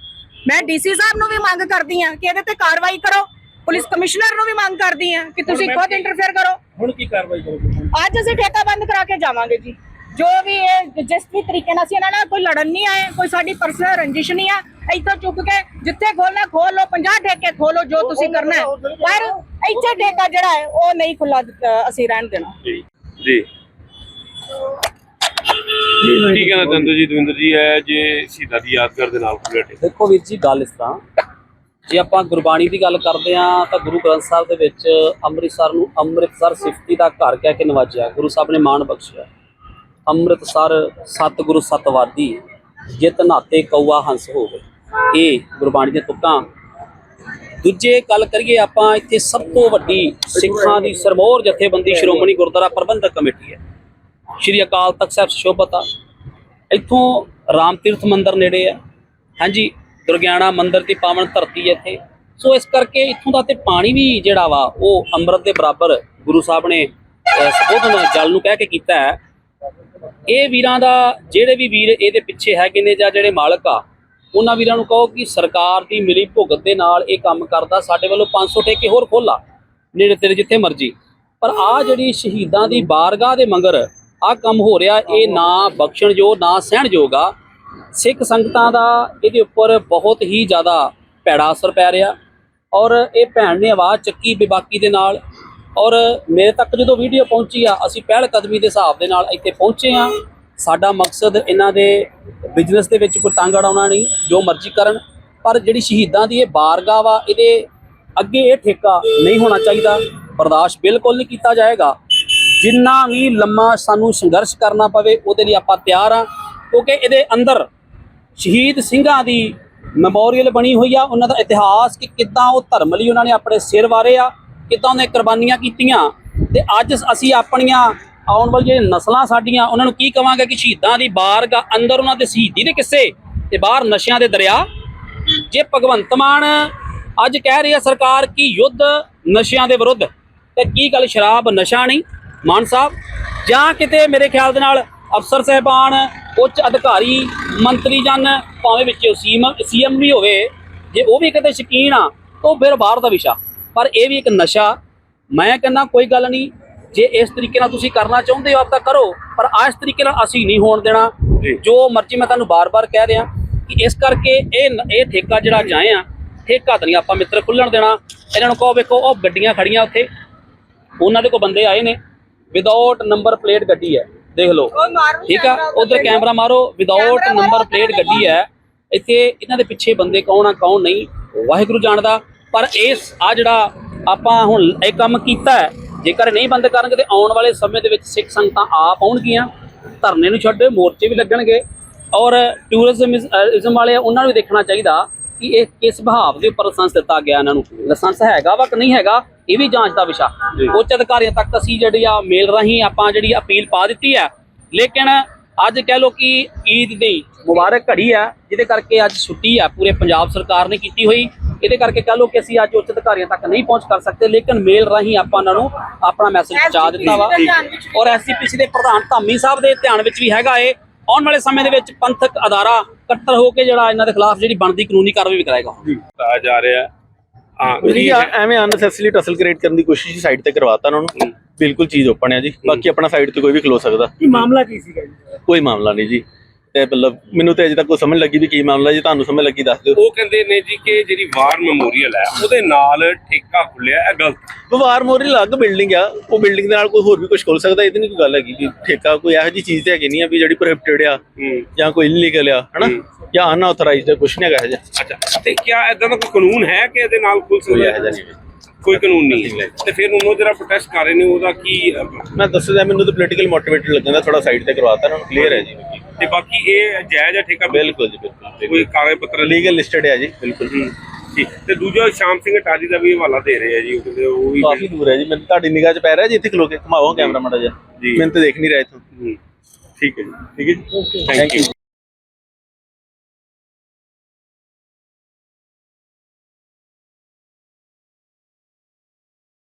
ਮੈਂ ਡੀਸੀ ਸਾਹਿਬ ਨੂੰ ਵੀ ਮੰਗ ਕਰਦੀ ਹਾਂ ਕਿ ਇਹਦੇ ਤੇ ਕਾਰਵਾਈ ਕਰੋ। ਪੁਲਿਸ ਕਮਿਸ਼ਨਰ ਨੂੰ ਵੀ ਮੰਗ ਕਰਦੀ ਹਾਂ ਕਿ ਤੁਸੀਂ ਖੁਦ ਇੰਟਰਫੇਅਰ ਕਰੋ। ਹੁਣ ਕੀ ਕਾਰਵਾਈ ਕਰੋਗੇ? ਅੱਜ ਅਸੀਂ ਠੇਕਾ ਬੰਦ ਕਰਾ ਕੇ ਜਾਵਾਂਗੇ ਜੀ। ਜੋ ਵੀ ਇਹ ਜਿਸ ਵੀ ਤਰੀਕੇ ਨਾਲ ਅਸੀਂ ਇਹਨਾਂ ਨਾਲ ਕੋਈ ਲੜਨ ਨਹੀਂ ਆਏ ਕੋਈ ਸਾਡੀ ਪਰਸਨਲ ਰੰਜਿਸ਼ ਨਹੀਂ ਆ ਇੱਥੋਂ ਚੁੱਕ ਕੇ ਜਿੱਥੇ ਖੋਲਣਾ ਖੋਲ ਲਓ 50 ਠੇਕੇ ਖੋਲੋ ਜੋ ਤੁਸੀਂ ਕਰਨਾ ਹੈ। ਪਰ ਇੱਥੇ ਠੇਕਾ ਜਿਹੜਾ ਹੈ ਉਹ ਨਹੀਂ ਖੁੱਲਾ ਅਸੀਂ ਰਹਿਣ ਦੇਣਾ। ਜੀ। ਜੀ। ਕੀ ਕਹਿਣਾ ਚਾਹੁੰਦੇ ਜੀ ਦਵਿੰਦਰ ਜੀ ਹੈ ਜੇ ਸ਼ਹੀਦਾਂ ਦੀ ਯਾਦਗਾਰ ਦੇ ਨਾਲ ਠੇਕਾ? ਦੇਖੋ ਵੀਰ ਜੀ ਗੱਲ ਇਸ ਤਰ੍ਹਾਂ ਜੇ ਆਪਾਂ ਗੁਰਬਾਣੀ ਦੀ ਗੱਲ ਕਰਦੇ ਆ ਤਾਂ ਗੁਰੂ ਗ੍ਰੰਥ ਸਾਹਿਬ ਦੇ ਵਿੱਚ ਅੰਮ੍ਰਿਤਸਰ ਨੂੰ ਅੰਮ੍ਰਿਤਸਰ ਸਿਫਤੀ ਦਾ ਘਰ ਕਹਿ ਕੇ ਨਵਾਜਿਆ ਗੁਰੂ ਸਾਹਿਬ ਨੇ ਮਾਣ ਬਖਸ਼ਿਆ। ਅੰਮ੍ਰਿਤਸਰ ਸਤਿਗੁਰੂ ਸਤਵਾਦੀ ਜਿਤ ਨਾਤੇ ਕੌਆ ਹੰਸ ਹੋਵੇ। ਇਹ ਗੁਰਬਾਣੀ ਦੀਆਂ ਤੁਕਾਂ। ਦੂਜੇ ਗੱਲ ਕਰੀਏ ਆਪਾਂ ਇੱਥੇ ਸਭ ਤੋਂ ਵੱਡੀ ਸਿੱਖਾਂ ਦੀ ਸਰਮੌਰ ਜਥੇਬੰਦੀ ਸ਼੍ਰੋਮਣੀ ਗੁਰਦੁਆਰਾ ਪ੍ਰਬੰਧਕ ਕਮੇਟੀ ਹੈ। ਸ਼੍ਰੀ ਅਕਾਲ ਤਖਤ ਸਾਹਿਬ ਸ਼ੋਭਤਾ ਇੱਥੋਂ ਰਾਮ ਤੀਰਥ ਮੰਦਿਰ ਨੇੜੇ ਆ। ਹਾਂਜੀ ਦੁਰਗਿਆਣਾ ਮੰਦਿਰ ਦੀ ਪਾਵਨ ਧਰਤੀ ਹੈ ਇੱਥੇ। ਸੋ ਇਸ ਕਰਕੇ ਇੱਥੋਂ ਦਾ ਤੇ ਪਾਣੀ ਵੀ ਜਿਹੜਾ ਵਾ ਉਹ ਅੰਮ੍ਰਿਤ ਦੇ ਬਰਾਬਰ ਗੁਰੂ ਸਾਹਿਬ ਨੇ ਅਹ, ਸੰਬੋਧਨ ਜਲ ਨੂੰ ਕਹਿ ਕੇ ਕੀਤਾ ਹੈ। ਇਹ ਵੀਰਾਂ ਦਾ, ਜਿਹੜੇ ਵੀ ਵੀਰ ਇਹਦੇ ਪਿੱਛੇ ਹੈਗੇ ਨੇ ਜਾਂ ਜਿਹੜੇ ਮਾਲਕ ਆ, ਉਹਨਾਂ ਵੀਰਾਂ ਨੂੰ ਕਹੋ ਕਿ ਸਰਕਾਰ ਦੀ ਮਿਲੀ ਭੁਗਤ ਦੇ ਨਾਲ ਇਹ ਕੰਮ ਕਰਦਾ, ਸਾਡੇ ਵੱਲੋਂ 500 ਠੇਕੇ ਹੋਰ ਖੋਲਾ ਨੇੜੇ ਤੇੜੇ ਜਿੱਥੇ ਮਰਜ਼ੀ। ਪਰ ਆ ਜਿਹੜੀ ਸ਼ਹੀਦਾਂ ਦੀ ਬਾਰਗਾਹ ਦੇ ਮੰਗਰ ਆ ਕੰਮ ਹੋ ਰਿਹਾ, ਇਹ ਨਾ ਬਖਸ਼ਣਯੋਗ, ਨਾ ਸਹਿਣਯੋਗ ਆ। ਸਿੱਖ ਸੰਗਤਾਂ ਦਾ ਇਹਦੇ ਉੱਪਰ ਬਹੁਤ ਹੀ ਜ਼ਿਆਦਾ ਭੈੜਾ ਅਸਰ ਪੈ ਰਿਹਾ ਔਰ ਇਹ ਭੈਣ ਨੇ ਆਵਾਜ਼ ਚੱਕੀ ਬੇਬਾਕੀ ਦੇ ਨਾਲ। ਔਰ ਮੇਰੇ ਤੱਕ ਜਦੋਂ ਵੀਡੀਓ ਪਹੁੰਚੀ ਆ, ਅਸੀਂ ਪਹਿਲ ਕਦਮੀ ਦੇ ਹਿਸਾਬ ਦੇ ਨਾਲ ਇੱਥੇ ਪਹੁੰਚੇ ਆ ਸਾਡਾ ਮਕਸਦ ਇਹਨਾਂ ਦੇ ਬਿਜ਼ਨਸ ਦੇ ਵਿੱਚ ਕੋਈ ਟੰਗ ਅੜਾਉਣਾ ਨਹੀਂ, ਜੋ ਮਰਜ਼ੀ ਕਰਨ। ਪਰ ਜਿਹੜੀ ਸ਼ਹੀਦਾਂ ਦੀ ਇਹ ਬਾਰਗਾਹ ਵਾ, ਇਹਦੇ ਅੱਗੇ ਇਹ ਠੇਕਾ ਨਹੀਂ ਹੋਣਾ ਚਾਹੀਦਾ। ਬਰਦਾਸ਼ਤ ਬਿਲਕੁਲ ਨਹੀਂ ਕੀਤਾ ਜਾਏਗਾ। ਜਿੰਨਾ ਵੀ ਲੰਮਾ ਸਾਨੂੰ ਸੰਘਰਸ਼ ਕਰਨਾ ਪਵੇ, ਉਹਦੇ ਲਈ ਆਪਾਂ ਤਿਆਰ ਆ ਕਿਉਂਕਿ ਇਹਦੇ ਅੰਦਰ ਸ਼ਹੀਦ ਸਿੰਘਾਂ ਦੀ ਮੈਮੋਰੀਅਲ ਬਣੀ ਹੋਈ ਆ। ਉਹਨਾਂ ਦਾ ਇਤਿਹਾਸ ਕਿ ਕਿੱਦਾਂ ਉਹ ਧਰਮ ਲਈ ਉਹਨਾਂ ਨੇ ਆਪਣੇ ਸਿਰ ਵਾਰੇ ਆ। ਕਿੱਦਾਂ ਉਹਨੇ ਕੁਰਬਾਨੀਆਂ ਕੀਤੀਆਂ ਤੇ ਅੱਜ ਅਸੀਂ ਆਪਣੀਆਂ ਆਉਣ ਵਾਲੀ ਜਿਹੜੀ ਨਸਲਾਂ ਸਾਡੀਆਂ, ਉਹਨਾਂ ਨੂੰ ਕੀ ਕਵਾਂਗੇ ਕਿ ਸ਼ਹੀਦਾਂ ਦੀ ਬਾਰਗਾਹ ਅੰਦਰ ਉਹਨਾਂ ਦੇ ਸ਼ਹੀਦੀ ਦੇ ਕਿੱਸੇ ਤੇ ਬਾਹਰ ਨਸ਼ਿਆਂ ਦੇ ਦਰਿਆ। ਜੇ ਭਗਵੰਤ ਮਾਨ ਅੱਜ ਕਹਿ ਰਹੀ ਹੈ ਸਰਕਾਰ ਕਿ ਯੁੱਧ ਨਸ਼ਿਆਂ ਦੇ ਵਿਰੁੱਧ, ਤੇ ਕੀ ਗੱਲ ਸ਼ਰਾਬ ਨਸ਼ਾ ਨਹੀਂ? ਮਾਨ ਸਾਹਿਬ, ਜਾਂ ਕਿਤੇ ਮੇਰੇ ਖਿਆਲ ਦੇ ਨਾਲ ਅਫਸਰ ਸਹਿਬਾਨ, ਉੱਚ ਅਧਿਕਾਰੀ, ਮੰਤਰੀ ਜਨ, ਭਾਵੇਂ ਵਿੱਚ ਸੀਐਮ ਸੀਐਮ ਵੀ ਹੋਵੇ, ਜੇ ਉਹ ਵੀ ਕਿਤੇ ਸ਼ਕੀਨ ਆ, ਤਾਂ ਫਿਰ ਬਾਹਰ ਦਾ ਵਿਸ਼ਾ। ਪਰ ਇਹ ਵੀ ਇੱਕ ਨਸ਼ਾ। ਮੈਂ ਕਹਿੰਦਾ ਕੋਈ ਗੱਲ ਨਹੀਂ ਜੇ ਇਸ ਤਰੀਕੇ ਨਾਲ ਤੁਸੀਂ ਕਰਨਾ ਚਾਹੁੰਦੇ ਹੋ ਆਪ ਤਾਂ ਕਰੋ ਪਰ ਆ ਇਸ ਤਰੀਕੇ ਨਾਲ ਅਸੀਂ ਨਹੀਂ ਹੋਣ ਦੇਣਾ। ਜੀ। ਮਰਜ਼ੀ ਮੈਂ ਤੁਹਾਨੂੰ ਬਾਰ-ਬਾਰ ਕਹਿ ਰਿਹਾ ਕਿ ਇਸ ਕਰਕੇ ਇਹ ਇਹ ਠੇਕਾ ਜਿਹੜਾ ਜਾਏ ਆ ਠੇਕਾ ਤਾਂ ਨਹੀਂ ਆਪਾਂ ਮਿੱਤਰ ਖੁੱਲਣ ਦੇਣਾ। ਇਹਨਾਂ ਨੂੰ ਕਹੋ ਵੇਖੋ ਉਹ ਗੱਡੀਆਂ ਖੜੀਆਂ ਉੱਥੇ। ਉਹਨਾਂ ਦੇ ਕੋਲ ਬੰਦੇ ਆਏ ਨੇ। ਵਿਦਆਊਟ ਨੰਬਰ ਪਲੇਟ ਗੱਡੀ ਹੈ ਦੇਖ ਲਓ। ਠੀਕ ਆ? ਉਧਰ ਕੈਮਰਾ ਮਾਰੋ। ਵਿਦਆਊਟ ਨੰਬਰ ਪਲੇਟ ਗੱਡੀ ਹੈ। ਇੱਥੇ ਇਹਨਾਂ ਦੇ ਪਿੱਛੇ ਬੰਦੇ ਕੌਣ ਆ ਕੌਣ ਨਹੀਂ? ਵਾਹਿਗੁਰੂ ਜਾਣਦਾ। ਪਰ ਇਸ ਆ ਜਿਹੜਾ ਆਪਾਂ ਹੁਣ ਇਹ ਕੰਮ ਕੀਤਾ ਹੈ ਜੇਕਰ ਨਹੀਂ ਬੰਦ ਕਰਨਗੇ ਤੇ ਆਉਣ ਵਾਲੇ ਸਮੇਂ ਦੇ ਵਿੱਚ ਸਿੱਖ ਸੰਗਤਾਂ ਆਪ ਆਉਣਗੀਆਂ ਧਰਨੇ ਨੂੰ ਛੱਡ ਮੋਰਚੇ ਵੀ ਲੱਗਣਗੇ ਔਰ ਟੂਰਿਜ਼ਮ ਇਜ਼ਮ ਵਾਲੇ ਆ, ਉਹਨਾਂ ਨੂੰ ਵੀ ਦੇਖਣਾ ਚਾਹੀਦਾ ਕਿ ਇਹ ਕਿਸ ਭਾਵ ਦੇ ਉੱਪਰ ਲਾਇਸੈਂਸ ਦਿੱਤਾ ਗਿਆ ਇਹਨਾਂ ਨੂੰ। ਲਾਇਸੈਂਸ ਹੈਗਾ ਵਾ ਕਿ ਨਹੀਂ ਹੈਗਾ ਇਹ ਵੀ ਜਾਂਚ ਦਾ ਵਿਸ਼ਾ। ਉੱਚ ਅਧਿਕਾਰੀਆਂ ਤੱਕ ਅਸੀਂ ਜਿਹੜੀ ਆ ਮੇਲ ਰਾਹੀਂ ਆਪਾਂ ਜਿਹੜੀ ਅਪੀਲ ਪਾ ਦਿੱਤੀ ਹੈ। ਲੇਕਿਨ ਅੱਜ ਕਹਿ ਲੋ ਕਿ ਈਦ ਦੀ ਮੁਬਾਰਕ ਘੜੀ ਹੈ ਜਿਹਦੇ ਕਰਕੇ ਅੱਜ ਛੁੱਟੀ ਹੈ ਪੂਰੇ ਪੰਜਾਬ ਸਰਕਾਰ ਨੇ ਕੀਤੀ ਹੋਈ। ਇਹਦੇ ਕਰਕੇ ਕਹਿ ਲੋ ਕਿ ਅਸੀਂ ਅੱਜ ਉੱਚ ਅਧਿਕਾਰੀਆਂ ਤੱਕ ਨਹੀਂ ਪਹੁੰਚ ਕਰ ਸਕਦੇ ਲੇਕਿਨ ਮੇਲ ਰਾਹੀਂ ਆਪਾਂ ਉਹਨਾਂ ਨੂੰ ਆਪਣਾ ਮੈਸੇਜ ਪਹੁੰਚਾ ਦਿੱਤਾ ਵਾ। ਔਰ ਐਸਜੀਪੀਸੀ ਦੇ ਪ੍ਰਧਾਨ ਧਾਮੀ ਸਾਹਿਬ ਦੇ ਧਿਆਨ ਵਿੱਚ ਵੀ ਹੈਗਾ ਏ ਆਉਣ ਵਾਲੇ ਸਮੇਂ ਦੇ ਵਿੱਚ ਪੰਥਕ ਅਦਾਰਾ ਇਕੱਤਰ ਹੋ ਕੇ ਜਿਹੜਾ ਇਹਨਾਂ ਦੇ ਖਿਲਾਫ ਜਿਹੜੀ ਬਣਦੀ ਕਾਨੂੰਨੀ ਕਾਰਵਾਈ ਵੀ ਕਰਾਏਗਾ। ਆ ਜਾ ਰਿਹਾ। ਹਾਂ ਜੀ ਐਵੇਂ ਅਨਸੈਸਰੀ ਟਸਲ ਕ੍ਰੀਏਟ ਕਰਨ ਦੀ ਕੋਸ਼ਿਸ਼ ਸਾਈਡ ਤੇ ਕਰਵਾਤਾ ਉਹਨਾਂ ਨੂੰ। ਬਿਲਕੁਲ ਚੀਜ਼ ਓਪਨ ਹੈ ਜੀ। ਬਾਕੀ ਆਪਣਾ ਸਾਈਡ ਤੇ ਕੋਈ ਵੀ ਖਲੋ ਸਕਦਾ। ਇਹ ਮਾਮਲਾ ਕੀ ਸੀਗਾ ਜੀ? ਕੋਈ ਮਾਮਲਾ ਨਹੀਂ ਜੀ। ਤੇ ਮਤਲਬ ਮੈਨੂੰ ਤੇ ਅਜੇ ਤੱਕ ਕੋਈ ਸਮਝ ਲੱਗੀ ਵੀ ਕੀ ਮਾਮਲਾ ਜੀ ਤੁਹਾਨੂੰ ਸਮਝ ਲੱਗੀ ਦੱਸ ਦਿਓ। ਉਹ ਕਹਿੰਦੇ ਨੇ ਜੀ ਕਿ ਜਿਹੜੀ ਵਾਰ ਮੈਮੋਰੀਅਲ ਹੈ ਉਹਦੇ ਨਾਲ ਠੇਕਾ ਖੁੱਲਿਆ ਇਹ ਗਲਤ। ਵਵਾਰ ਮੋਰੀ ਅਲੱਗ ਬਿਲਡਿੰਗ ਆ ਉਹ ਬਿਲਡਿੰਗ ਦੇ ਨਾਲ ਕੋਈ ਹੋਰ ਵੀ ਕੁਝ ਖੋਲ ਸਕਦਾ ਇਹ ਤਾਂ ਨਹੀਂ ਕੋਈ ਗੱਲ ਹੈਗੀ ਕਿ ਠੇਕਾ ਕੋਈ ਇਹੋ ਜੀ ਚੀਜ਼ ਤੇ ਹੈਗੀ ਨਹੀਂ ਆ ਵੀ ਜਿਹੜੀ ਪ੍ਰੋਹਿਬਿਟਡ ਆ ਹੂੰ। ਜਾਂ ਕੋਈ ਇਲੀਗਲ ਆ ਹਨਾ? ਜਾਂ ਅਨਆਥੋਰਾਈਜ਼ਡ ਕੁਝ ਨਹੀਂ ਹੈਗਾ ਇਹੋ ਜਿਹਾ। ਅੱਛਾ ਤੇ ਕੀ ਐਦਾਂ ਦਾ ਕੋਈ ਕਾਨੂੰਨ ਹੈ ਕਿ ਇਹਦੇ ਨਾਲ ਖੁੱਲ ਸਕਦਾ? ਹੈ? ਜਿਹਾ ਕੋਈ ਕਾਨੂੰਨ ਨਹੀਂ ਹੈ ਤੇ ਫਿਰ ਉਹਨੂੰ ਜਿਹੜਾ ਪ੍ਰੋਟੈਸਟ ਕਰ ਰਹੇ ਨੇ ਉਹਦਾ ਕੀ ਅਹ, ਮੈਂ ਦੱਸਦਾ ਮੈਨੂੰ ਤਾਂ ਪੋਲੀਟੀਕਲ ਮੋਟੀਵੇਟਡ ਲੱਗਦਾ ਥੋੜਾ ਸਾਈਡ ਤੇ ਕਰਵਾਤਾ ਨੂੰ ਕਲੀਅਰ ਹੈ ਜੀ। ਤੇ ਬਾਕੀ ਇਹ ਜਾਇਜ਼ ਹੈ ਠੇਕਾ ਬਿਲਕੁਲ। ਜੀ ਬਿਲਕੁਲ। ਕੋਈ ਕਾਗਜ਼ ਪੱਤਰ ਲੀਗਲ ਲਿਸਟਡ ਹੈ ਜੀ ਬਿਲਕੁਲ। ਠੀਕ ਤੇ ਦੂਜਾ ਸ਼ਾਮ ਸਿੰਘ ਟਾਜੀ ਦਾ ਵੀ ਹਵਾਲਾ ਦੇ ਰਹੇ ਆ ਜੀ ਉਹ ਕਹਿੰਦੇ ਉਹ ਵੀ ਕਾਫੀ ਦੂਰ ਹੈ ਜੀ ਮੈਨੂੰ ਤੁਹਾਡੀ ਨਿਗਾਹ 'ਚ ਪੈ ਰਿਹਾ ਜੀ ਇੱਥੇ ਖਲੋ ਕੇ। ਘੁਮਾਓ ਕੈਮਰਾ ਮਾੜਾ ਜਿਹਾ। ਜੀ। ਮੈਨੂੰ ਤਾਂ ਦੇਖ ਨਹੀਂ ਰਿਹਾ ਇੱਥੋਂ। ਠੀਕ ਹੈ ਜੀ। ਠੀਕ ਹੈ ਜੀ। Thank you